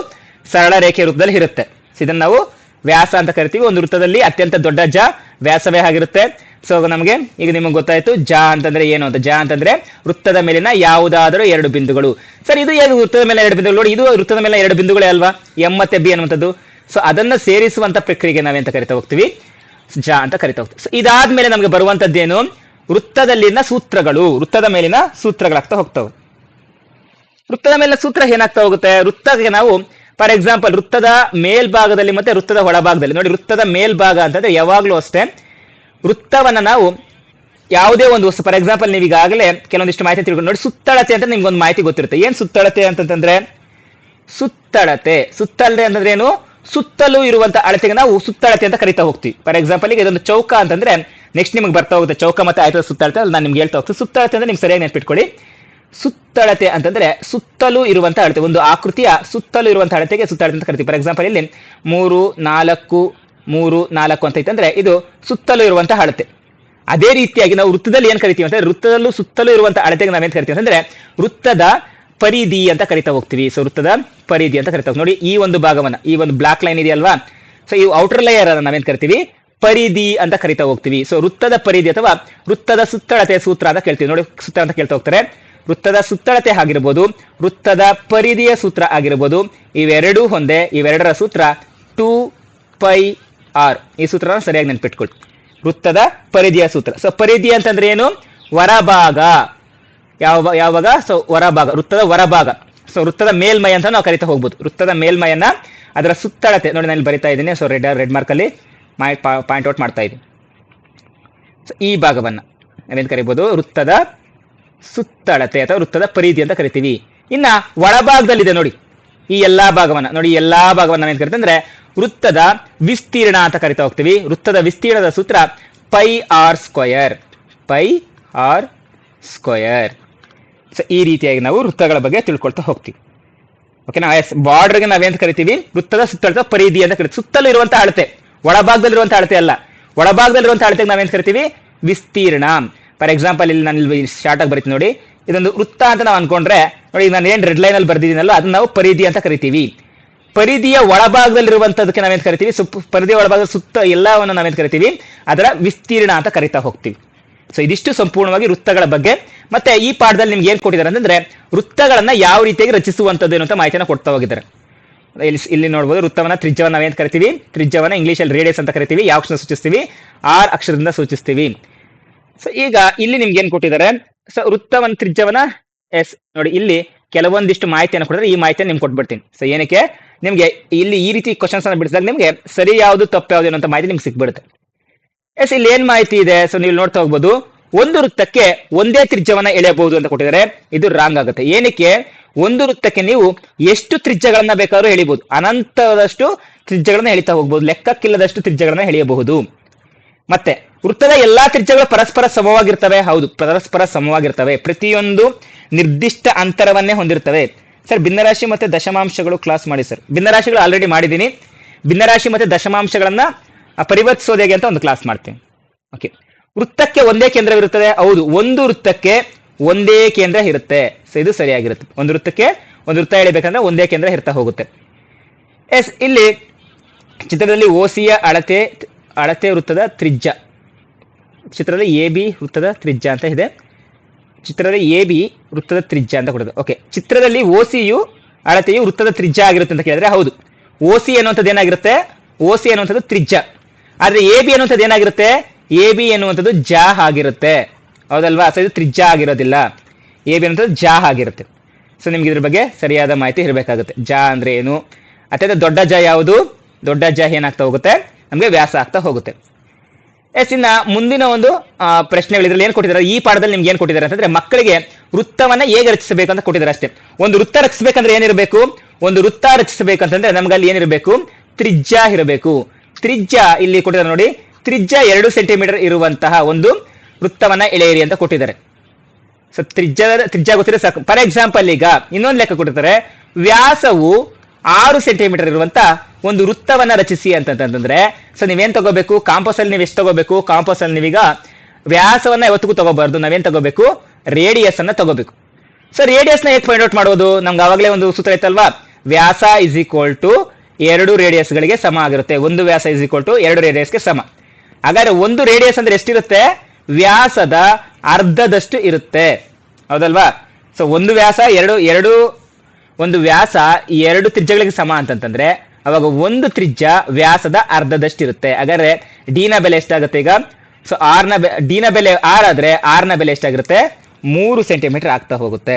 ಸರಳ ರೇಖೆ ರೂಪದಲ್ಲಿ ಇರುತ್ತೆ. ಇದನ್ನ ನಾವು ವ್ಯಾಸ ಅಂತ ಕರಿತೀವಿ, ಒಂದು ವೃತ್ತದಲ್ಲಿ ಅತ್ಯಂತ ದೊಡ್ಡ ಜ ವ್ಯಾಸವೇ ಆಗಿರುತ್ತೆ. ಸೊ ನಮಗೆ, ಈಗ ನಿಮಗೆ ಗೊತ್ತಾಯ್ತು, ಜ ಅಂತಂದ್ರೆ ಏನು ಅಂತ. ಜ ಅಂತಂದ್ರೆ ವೃತ್ತದ ಮೇಲಿನ ಯಾವುದಾದರೂ ಎರಡು ಬಿಂದುಗಳು. ಸರ್, ಇದು ಏನು ವೃತ್ತದ ಮೇಲೆ ಎರಡು ಬಿಂದುಗಳು? ನೋಡಿ, ಇದು ವೃತ್ತದ ಮೇಲೆ ಎರಡು ಬಿಂದುಗಳೇ ಅಲ್ವಾ? ಎಂ ಮತ್ತೆ ಬಿ ಅನ್ನುವಂಥದ್ದು. ಸೊ ಅದನ್ನ ಸೇರಿಸುವಂತ ಪ್ರಕ್ರಿಯೆಗೆ ನಾವೆಂತ ಕರಿತಾ ಹೋಗ್ತೀವಿ? ಜ ಅಂತ ಕರಿತಾ ಹೋಗ್ತೀವಿ. ಸೊ ಇದಾದ್ಮೇಲೆ ನಮಗೆ ಬರುವಂತದ್ದೇನು? ವೃತ್ತದಲ್ಲಿನ ಸೂತ್ರಗಳು, ವೃತ್ತದ ಮೇಲಿನ ಸೂತ್ರಗಳಾಗ್ತಾ ಹೋಗ್ತವೆ. ವೃತ್ತದ ಮೇಲಿನ ಸೂತ್ರ ಏನಾಗ್ತಾ ಹೋಗುತ್ತೆ? ವೃತ್ತಕ್ಕೆ ನಾವು ಫಾರ್ ಎಕ್ಸಾಂಪಲ್ ವೃತ್ತದ ಮೇಲ್ಭಾಗದಲ್ಲಿ ಮತ್ತೆ ವೃತ್ತದ ಒಳಭಾಗದಲ್ಲಿ. ನೋಡಿ, ವೃತ್ತದ ಮೇಲ್ಭಾಗ ಅಂತಂದ್ರೆ ಯಾವಾಗ್ಲೂ ಅಷ್ಟೇ. ವೃತ್ತವನ್ನ ನಾವು ಯಾವುದೇ ಒಂದು ವಸ್ತು ಫಾರ್ ಎಕ್ಸಾಂಪಲ್ ನೀವು ಈಗಾಗಲೇ ಕೆಲವೊಂದಿಷ್ಟು ಮಾಹಿತಿ ತಿಳ್ಕೊಂಡು ನೋಡಿ, ಸುತ್ತಳತೆ ಅಂತ ನಿಮ್ಗೊಂದು ಮಾಹಿತಿ ಗೊತ್ತಿರುತ್ತೆ. ಏನ್ ಸುತ್ತಳತೆ ಅಂತಂದ್ರೆ ಸುತ್ತಳತೆ. ಸುತ್ತಳತೆ ಅಂತಂದ್ರೆ ಏನು? ಸುತ್ತಲೂ ಇರುವಂತ ಅಳತೆಗೆ ನಾವು ಸುತ್ತಳತೆ ಅಂತ ಕರಿತಾ ಹೋಗ್ತೀವಿ. ಫಾರ್ ಎಕ್ಸಾಂಪಲ್ ಈಗ ಇದೊಂದು ಚೌಕ ಅಂತಂದ್ರೆ ನೆಕ್ಸ್ಟ್ ನಿಮ್ಗೆ ಬರ್ತಾ ಹೋಗುತ್ತೆ. ಚೌಕ ಮತ್ತೆ ಆಯ್ತದ ಸುತ್ತಳತೆ ನಾನು ನಿಮ್ಗೆ ಹೇಳ್ತಾ ಹೋಗ್ತೀನಿ. ಸುತ್ತಳತೆ ಅಂದ್ರೆ ನಿಮ್ಗೆ ಸರಿಯಾಗಿ ನೆನ್ಪಿಟ್ಕೊಳ್ಳಿ. ಸುತ್ತಳತೆ ಅಂತಂದ್ರೆ ಸುತ್ತಲೂ ಇರುವಂತಹ ಅಳತೆ, ಒಂದು ಆಕೃತಿಯ ಸುತ್ತಲೂ ಇರುವಂತಹ ಅಳತೆಗೆ ಸುತ್ತಳತೆ ಅಂತ ಕರಿತೀವಿ. ಫಾರ್ ಎಕ್ಸಾಂಪಲ್ ಇಲ್ಲಿ ಮೂರು, ನಾಲ್ಕು ಮೂರು, ನಾಲ್ಕು ಅಂತ ಇತ್ತಂದ್ರೆ ಇದು ಸುತ್ತಲೂ ಇರುವಂತಹ ಅಳತೆ. ಅದೇ ರೀತಿಯಾಗಿ ನಾವು ವೃತ್ತದಲ್ಲಿ ಏನ್ ಕರಿತೀವಿ ಅಂತಂದ್ರೆ, ವೃತ್ತದಲ್ಲೂ ಸುತ್ತಲೂ ಇರುವಂತಹ ಅಳತೆಗೆ ನಾವೇನ್ ಕರಿತೀವಿ ಅಂತಂದ್ರೆ, ವೃತ್ತದ ಪರಿಧಿ ಅಂತ ಕರಿತಾ ಹೋಗ್ತೀವಿ. ಸೊ ವೃತ್ತದ ಪರಿಧಿ ಅಂತ ಕರಿತಾ ನೋಡಿ, ಈ ಒಂದು ಭಾಗವನ್ನ, ಈ ಒಂದು ಬ್ಲಾಕ್ ಲೈನ್ ಇದೆಯಲ್ವಾ? ಸೊ ಈ ಔಟರ್ ಲೇಯರ್ ಅನ್ನ ನಾವೇನ್ ಕರಿತೀವಿ? ಪರಿಧಿ ಅಂತ ಕರಿತಾ ಹೋಗ್ತೀವಿ. ಸೊ ವೃತ್ತದ ಪರಿಧಿ ಅಥವಾ ವೃತ್ತದ ಸುತ್ತಳತೆ ಸೂತ್ರ ಅಂತ ಕೇಳ್ತೀವಿ. ನೋಡಿ ಸುತ್ತ ಅಂತ ಕೇಳ್ತಾ ಹೋಗ್ತಾರೆ. ವೃತ್ತದ ಸುತ್ತಳತೆ ಆಗಿರ್ಬೋದು, ವೃತ್ತದ ಪರಿಧಿಯ ಸೂತ್ರ ಆಗಿರ್ಬೋದು, ಇವೆರಡೂ ಹೊಂದೆ ಇವೆರಡರ ಸೂತ್ರ ಟೂ ಪೈ ಆರ್. ಈ ಸೂತ್ರನ ಸರಿಯಾಗಿ ನೆನ್ಪಿಟ್ಕೊಳ್ಳಿ ವೃತ್ತದ ಪರಿಧಿಯ ಸೂತ್ರ. ಸೊ ಪರಿಧಿ ಅಂತಂದ್ರೆ ಏನು? ಹೊರಭಾಗ ಯಾವ, ಯಾವಾಗ? ಸೊ ಹೊರಭಾಗ ವೃತ್ತದ ಹೊರಭಾಗ ಸೊ ವೃತ್ತದ ಮೇಲ್ಮೈ ಅಂತ ನಾವು ಕರಿತಾ ಹೋಗ್ಬೋದು. ವೃತ್ತದ ಮೇಲ್ಮೈಯನ್ನ ಅದರ ಸುತ್ತಳತೆ. ನೋಡಿ ನಾನು ಬರಿತಾ ಇದ್ದೀನಿ. ಸೊ ರೆಡ್ ರೆಡ್ ಮಾರ್ಕ್ ಅಲ್ಲಿ ಪಾಯಿಂಟ್ ಔಟ್ ಮಾಡ್ತಾ ಇದ್ದೀನಿ. ಸೊ ಈ ಭಾಗವನ್ನ ನಾವೇನ್ ಕರಿಬೋದು? ವೃತ್ತದ ಸುತ್ತಳತೆ ಅಥವಾ ವೃತ್ತದ ಪರಿಧಿ ಅಂತ ಕರಿತೀವಿ ಇನ್ನ ಒಳಭಾಗದಲ್ಲಿದೆ ನೋಡಿ. ಈ ಎಲ್ಲಾ ಭಾಗವನ್ನ, ನೋಡಿ ಎಲ್ಲಾ ಭಾಗವನ್ನ ನಾವೇನ್ ಕರಿತೀವಿ ಅಂದ್ರೆ ವೃತ್ತದ ವಿಸ್ತೀರ್ಣ ಅಂತ ಕರಿತಾ ಹೋಗ್ತೀವಿ. ವೃತ್ತದ ವಿಸ್ತೀರ್ಣದ ಸೂತ್ರ pi R square. Pi R square. ಈ ರೀತಿಯಾಗಿ ನಾವು ವೃತ್ತಗಳ ಬಗ್ಗೆ ತಿಳ್ಕೊಳ್ತಾ ಹೋಗ್ತೀವಿ. ಓಕೆನಾ ಎಸ್ ಬಾರ್ಡರ್ಗೆ ನಾವೇಂತ ಕರಿತೀವಿ? ವೃತ್ತದ ಸುತ್ತಳತೆ ಪರಿಧಿ ಅಂತ ಕರಿತೀವಿ. ಸುತ್ತಲೂ ಇರುವಂತಹ ಅಳತೆ, ಒಳಭಾಗದಲ್ಲಿರುವಂತಹ ಅಳತೆ ಅಲ್ಲ. ಒಳಭಾಗದಲ್ಲಿರುವಂತಹ ಅಳತೆಗೆ ನಾವೇನ್ ಕರಿತೀವಿ? ವಿಸ್ತೀರ್ಣ. ಫಾರ್ ಎಕ್ಸಾಂಪಲ್ ಇಲ್ಲಿ ನಾನು ಇಲ್ಲಿ ಶಾರ್ಟ್ ಆಗಿ ಬರೀತೀನಿ ನೋಡಿ. ಇದೊಂದು ವೃತ್ತ ಅಂತ ನಾವು ಅನ್ಕೊಂಡ್ರೆ, ನೋಡಿ, ನಾನು ಏನ್ ರೆಡ್ ಅಲ್ಲಿ ಬರ್ದಿದ್ದೀನಲ್ಲ, ಅದನ್ನ ನಾವು ಪರಿಧಿ ಅಂತ ಕರಿತೀವಿ. ಪರಿಧಿಯ ಒಳಭಾಗದಲ್ಲಿರುವಂತದಕ್ಕೆ ನಾವೇನ್ ಕರಿತೀವಿ? ಸುಪ್, ಪರಿಧಿಯ ಒಳಭಾಗದ ಸುತ್ತ ಎಲ್ಲವನ್ನು ನಾವೇನ್ ಕರಿತೀವಿ? ಅದರ ವಿಸ್ತೀರ್ಣ ಅಂತ ಕರಿತಾ ಹೋಗ್ತೀವಿ. ಸೊ ಇದಿಷ್ಟು ಸಂಪೂರ್ಣವಾಗಿ ವೃತ್ತಗಳ ಬಗ್ಗೆ. ಮತ್ತೆ ಈ ಪಾಠದಲ್ಲಿ ನಿಮ್ಗೆ ಏನ್ ಕೊಟ್ಟಿದ್ದಾರೆ ಅಂತಂದ್ರೆ, ವೃತ್ತಗಳನ್ನ ಯಾವ ರೀತಿಯಾಗಿ ರಚಿಸುವಂತದ್ದು ಅಂತ ಮಾಹಿತಿನ ಕೊಡ್ತಾ ಹೋಗಿದ್ದಾರೆ. ಇಲ್ಲಿ ಇಲ್ಲಿ ನೋಡಬಹುದು ವೃತ್ತವನ್ನ ತ್ರಿಜ್ಯವನ್ನ ನಾವೇನ್ ಕರಿತೀವಿ? ತ್ರಿಜ್ಯವನ್ನ ಇಂಗ್ಲೀಷಲ್ಲಿ ರೇಡಿಯಸ್ ಅಂತ ಕರಿತೀವಿ ಯಾವ ಅಕ್ಷರ ಸೂಚಿಸ್ತೀವಿ ಆರ್ ಅಕ್ಷರದಿಂದ ಸೂಚಿಸ್ತೀವಿ. ಸೊ ಈಗ ಇಲ್ಲಿ ನಿಮ್ಗೆ ಏನ್ ಕೊಟ್ಟಿದ್ದಾರೆ? ಸೊ ವೃತ್ತವನ್ನ ತ್ರಿಜ್ಯವನ ಎಸ್, ನೋಡಿ, ಇಲ್ಲಿ ಕೆಲವೊಂದಿಷ್ಟು ಮಾಹಿತಿಯನ್ನು ಕೊಡಿದ್ರೆ ಈ ಮಾಹಿತಿಯನ್ನು ನಿಮ್ಗೆ ಕೊಟ್ಬಿಡ್ತೀನಿ. ಸೊ ಏನಕ್ಕೆ? ನಿಮ್ಗೆ ಇಲ್ಲಿ ಈ ರೀತಿ ಕ್ವಶನ್ಸ್ ಅನ್ನು ಬಿಡಿಸಿದಾಗ ನಿಮ್ಗೆ ಸರಿ ಯಾವುದು, ತಪ್ಪು ಯಾವುದು ಅನ್ನೋ ಮಾಹಿತಿ ನಿಮ್ಗೆ ಸಿಕ್ಬಿಡುತ್ತೆ. ಎಸ್, ಇಲ್ಲಿ ಏನ್ ಮಾಹಿತಿ ಇದೆ? ಸೊ ನೀವು ನೋಡ್ತಾ ಹೋಗ್ಬೋದು. ಒಂದು ವೃತ್ತಕ್ಕೆ ಒಂದೇ ತ್ರಿಜ್ಯವನ್ನ ಎಳೆಯಬಹುದು ಅಂತ ಕೊಟ್ಟಿದ್ದಾರೆ. ಇದು ರಾಂಗ್ ಆಗುತ್ತೆ. ಏನಕ್ಕೆ? ಒಂದು ವೃತ್ತಕ್ಕೆ ನೀವು ಎಷ್ಟು ತ್ರಿಜ್ಯಗಳನ್ನ ಬೇಕಾದ್ರೂ ಎಳಿಬಹುದು ಅನಂತದಷ್ಟು ತ್ರಿಜ್ಯಗಳನ್ನ ಎಳಿತಾ ಹೋಗ್ಬೋದು. ಲೆಕ್ಕಕ್ಕಿಲ್ಲದಷ್ಟು ತ್ರಿಜ್ಯಗಳನ್ನ ಎಳೆಯಬಹುದು. ಮತ್ತೆ ವೃತ್ತದ ಎಲ್ಲಾ ತ್ರಿಜ್ಯಗಳು ಪರಸ್ಪರ ಸಮವಾಗಿರ್ತವೆ. ಹೌದು, ಪರಸ್ಪರ ಸಮವಾಗಿರ್ತವೆ. ಪ್ರತಿಯೊಂದು ನಿರ್ದಿಷ್ಟ ಅಂತರವನ್ನೇ ಹೊಂದಿರ್ತವೆ. ಸರ್, ಭಿನ್ನರಾಶಿ ಮತ್ತೆ ದಶಮಾಂಶಗಳು ಕ್ಲಾಸ್ ಮಾಡಿ ಸರ್. ಭಿನ್ನರಾಶಿಗಳು ಆಲ್ರೆಡಿ ಮಾಡಿದ್ದೀನಿ ಭಿನ್ನರಾಶಿ ಮತ್ತೆ ದಶಮಾಂಶಗಳನ್ನ ಪರಿವರ್ತಿಸೋದೇಗೆ ಅಂತ ಒಂದು ಕ್ಲಾಸ್ ಮಾಡ್ತೀನಿ. ಓಕೆ ವೃತ್ತಕ್ಕೆ ಒಂದೇ ಕೇಂದ್ರವಿರುತ್ತದೆ. ಹೌದು, ಒಂದು ವೃತ್ತಕ್ಕೆ ಒಂದೇ ಕೇಂದ್ರ ಇರುತ್ತೆ. ಸೊ ಇದು ಸರಿಯಾಗಿರುತ್ತೆ. ಒಂದು ವೃತ್ತಕ್ಕೆ ಒಂದು ವೃತ್ತ ಎಳಿಬೇಕಂದ್ರೆ ಒಂದೇ ಕೇಂದ್ರ ಇರ್ತಾ ಹೋಗುತ್ತೆ. ಎಸ್ ಇಲ್ಲಿ ಚಿತ್ರದಲ್ಲಿ ಓಸಿಯ ಅಳತೆ ಅಳತೆ ವೃತ್ತದ ತ್ರಿಜ್ಯ. ಚಿತ್ರದಲ್ಲಿ ಎ ಬಿ ವೃತ್ತದ ತ್ರಿಜ್ಯ ಅಂತ ಇದೆ. ಚಿತ್ರದಲ್ಲಿ ಎ ಬಿ ವೃತ್ತದ ತ್ರಿಜ್ಯ ಅಂತ ಕೊಡೋದು. ಓಕೆ ಚಿತ್ರದಲ್ಲಿ ಓಸಿಯು ಅಳತೆಯು ವೃತ್ತದ ತ್ರಿಜ್ಯ ಆಗಿರುತ್ತೆ ಅಂತ ಕೇಳಿದ್ರೆ ಹೌದು. ಓ ಸಿ ಅನ್ನುವಂಥದ್ದು ಏನಾಗಿರುತ್ತೆ? ಓ ಸಿ ಅನ್ನುವಂಥದ್ದು ತ್ರಿಜ್ಯ. ಆದ್ರೆ ಎ ಬಿ ಅನ್ನುವಂಥದ್ದು ಏನಾಗಿರುತ್ತೆ? ಎ ಬಿ ಎನ್ನುವಂಥದ್ದು ಜಾ ಆಗಿರುತ್ತೆ. ಹೌದಲ್ವಾ? ಸೊ ಇದು ತ್ರಿಜ್ಯ ಆಗಿರೋದಿಲ್ಲ. ಎ ಬಿ ಅನ್ನುವಂಥದ್ದು ಜಾ ಆಗಿರುತ್ತೆ. ಸೊ ನಿಮ್ಗೆ ಇದ್ರ ಬಗ್ಗೆ ಸರಿಯಾದ ಮಾಹಿತಿ ಇರಬೇಕಾಗುತ್ತೆ. ಜಾ ಅಂದ್ರೆ ಏನು? ಅತ್ಯಂತ ದೊಡ್ಡ ಜಾ ಯಾವುದು? ದೊಡ್ಡ ಜ ಏನಾಗ್ತಾ ಹೋಗುತ್ತೆ? ನಮಗೆ ವ್ಯಾಸ ಆಗ್ತಾ ಹೋಗುತ್ತೆ. ಎಸ್, ಇನ್ನ ಮುಂದಿನ ಒಂದು ಪ್ರಶ್ನೆಗಳು ಇದ್ರಲ್ಲಿ ಏನ್ ಕೊಟ್ಟಿದ್ದಾರೆ? ಈ ಪಾಠದಲ್ಲಿ ನಿಮ್ಗೆ ಏನು ಕೊಟ್ಟಿದ್ದಾರೆ ಅಂತಂದ್ರೆ ಮಕ್ಕಳಿಗೆ ವೃತ್ತವನ್ನ ಹೇಗೆ ರಚಿಸಬೇಕು ಅಂತ ಕೊಟ್ಟಿದ್ದಾರೆ ಅಷ್ಟೇ. ಒಂದು ವೃತ್ತ ರಚಿಸಬೇಕಂದ್ರೆ ಏನಿರಬೇಕು ಒಂದು ವೃತ್ತ ರಚಿಸಬೇಕಂತಂದ್ರೆ ನಮ್ಗೆ ಅಲ್ಲಿ ಏನಿರಬೇಕು ತ್ರಿಜ್ಯ ಇರಬೇಕು. ತ್ರಿಜ್ಯ ಇಲ್ಲಿ ಕೊಟ್ಟಿದ್ದಾರೆ ನೋಡಿ. ತ್ರಿಜ್ಯ ಎರಡು ಸೆಂಟಿಮೀಟರ್ ಇರುವಂತಹ ಒಂದು ವೃತ್ತವನ್ನ ಎಳೆಯಿರಿ ಅಂತ ಕೊಟ್ಟಿದ್ದಾರೆ. ಸೊ ತ್ರಿಜ್ಯ ತ್ರಿಜ್ಯ ಗೊತ್ತಿದ್ರೆ ಸಾಕು. ಫಾರ್ ಎಕ್ಸಾಂಪಲ್ ಈಗ ಇನ್ನೊಂದು ಲೆಕ್ಕ ಕೊಟ್ಟಿದ್ದಾರೆ ವ್ಯಾಸವು ಆರು ಸೆಂಟಿಮೀಟರ್ ಇರುವಂತ ಒಂದು ವೃತ್ತವನ್ನ ರಚಿಸಿ ಅಂತಂತಂದ್ರೆ ಸೊ ನೀವೇನ್ ತಗೋಬೇಕು? ಕಾಂಪೋಸ್ ಅಲ್ಲಿ ನೀವು ಎಷ್ಟು ತಗೋಬೇಕು? ಕಾಂಪೋಸ್ ಅಲ್ಲಿ ನೀವೀಗ ವ್ಯಾಸವನ್ನ ಯಾವತ್ತಿಗೂ ತಗೋಬಾರ್ದು. ನಾವೇನ್ ತಗೋಬೇಕು? ರೇಡಿಯಸ್ ಅನ್ನ ತಗೋಬೇಕು. ಸೊ ರೇಡಿಯಸ್ನ ಹೇಗೆ ಫೈಂಡ್ ಔಟ್ ಮಾಡೋದು ನಮ್ಗೆ ಆವಾಗಲೇ ಒಂದು ಸೂತ್ರ ಐತಲ್ವಾ? ವ್ಯಾಸ ಇಸ್ ಈಕ್ವಲ್ ಟು ಎರಡು ರೇಡಿಯಸ್ ಗಳಿಗೆ ಸಮ ಆಗಿರುತ್ತೆ. ಒಂದು ವ್ಯಾಸ ಇಸ್ ಈಕ್ವಲ್ ಟು ಎರಡು ರೇಡಿಯಸ್ಗೆ ಸಮ. ಹಾಗಾದ್ರೆ ಒಂದು ರೇಡಿಯಸ್ ಅಂದ್ರೆ ಎಷ್ಟಿರುತ್ತೆ? ವ್ಯಾಸದ ಅರ್ಧದಷ್ಟು ಇರುತ್ತೆ. ಹೌದಲ್ವಾ? ಸೊ ಒಂದು ವ್ಯಾಸ ಎರಡು ಎರಡು ಒಂದು ವ್ಯಾಸ ಈ ಎರಡು ತ್ರಿಜ್ಯಗಳಿಗೆ ಸಮ ಅಂತಂತಂದ್ರೆ ಅವಾಗ ಒಂದು ತ್ರಿಜ್ಯ ವ್ಯಾಸದ ಅರ್ಧದಷ್ಟು ಇರುತ್ತೆ ಹಾಗಾದ್ರೆ ಡಿ ನ ಬೆಲೆ ಎಷ್ಟಾಗುತ್ತೆ ಈಗ? ಸೊ ಆರ್ನ ನ ಡಿ ನ ಬೆಲೆ ಆರ್ ಆದ್ರೆ ಆರ್ನ ಬೆಲೆ ಎಷ್ಟಾಗಿರುತ್ತೆ? ಮೂರು ಸೆಂಟಿಮೀಟರ್ ಆಗ್ತಾ ಹೋಗುತ್ತೆ.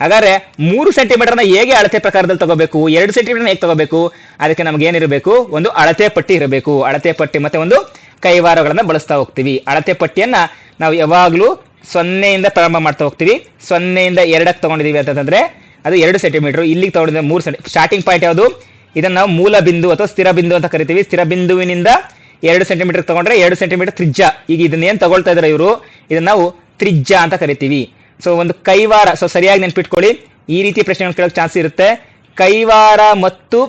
ಹಾಗಾದ್ರೆ ಮೂರು ಸೆಂಟಿಮೀಟರ್ನ ಹೇಗೆ ಅಳತೆ ಪ್ರಕಾರದಲ್ಲಿ ತಗೋಬೇಕು? ಎರಡು ಸೆಂಟಿಮೀಟರ್ನ ಹೇಗೆ ತಗೋಬೇಕು? ಅದಕ್ಕೆ ನಮ್ಗೆ ಏನಿರಬೇಕು ಒಂದು ಅಳತೆ ಪಟ್ಟಿ ಇರಬೇಕು. ಅಳತೆ ಪಟ್ಟಿ ಮತ್ತೆ ಒಂದು ಕೈವಾರಗಳನ್ನ ಬಳಸ್ತಾ ಹೋಗ್ತೀವಿ. ಅಳತೆ ಪಟ್ಟಿಯನ್ನ ನಾವು ಯಾವಾಗ್ಲೂ ಸೊನ್ನೆಯಿಂದ ಪ್ರಾರಂಭ ಮಾಡ್ತಾ ಹೋಗ್ತೀವಿ. ಸೊನ್ನೆಯಿಂದ ಎರಡಕ್ಕೆ ತಗೊಂಡಿದೀವಿ ಅಂತಂದ್ರೆ ಅದು ಎರಡು ಸೆಂಟಿಮೀಟರ್ ಇಲ್ಲಿಗೆ ತಗೊಂಡಿದ್ರೆ ಮೂರು ಸೆಂಟಿ ಸ್ಟಾರ್ಟಿಂಗ್ ಪಾಯಿಂಟ್ ಯಾವುದು? ಇದನ್ನ ನಾವು ಮೂಲ ಬಿಂದು ಅಥವಾ ಸ್ಥಿರ ಬಿಂದು ಅಂತ ಕರಿತೀವಿ. ಸ್ಥಿರ ಬಿಂದುವಿನಿಂದ ಎರಡು ಸೆಂಟಿಮೀಟರ್ ತಗೊಂಡ್ರೆ ಎರಡು ಸೆಂಟಿಮೀಟರ್ ತ್ರಿಜ್ಯ. ಈಗ ಇದನ್ನ ಏನ್ ತಗೊಳ್ತಾ ಇದಾರೆ ಇವರು? ಇದನ್ನ ನಾವು ತ್ರಿಜ್ಯ ಅಂತ ಕರಿತೀವಿ. ಸೊ ಒಂದು ಕೈವಾರ ಸೊ ಸರಿಯಾಗಿ ನೆನ್ಪಿಟ್ಕೊಳ್ಳಿ. ಈ ರೀತಿ ಪ್ರಶ್ನೆಗಳು ಕೇಳೋಕೆ ಚಾನ್ಸ್ ಇರುತ್ತೆ. ಕೈವಾರ ಮತ್ತು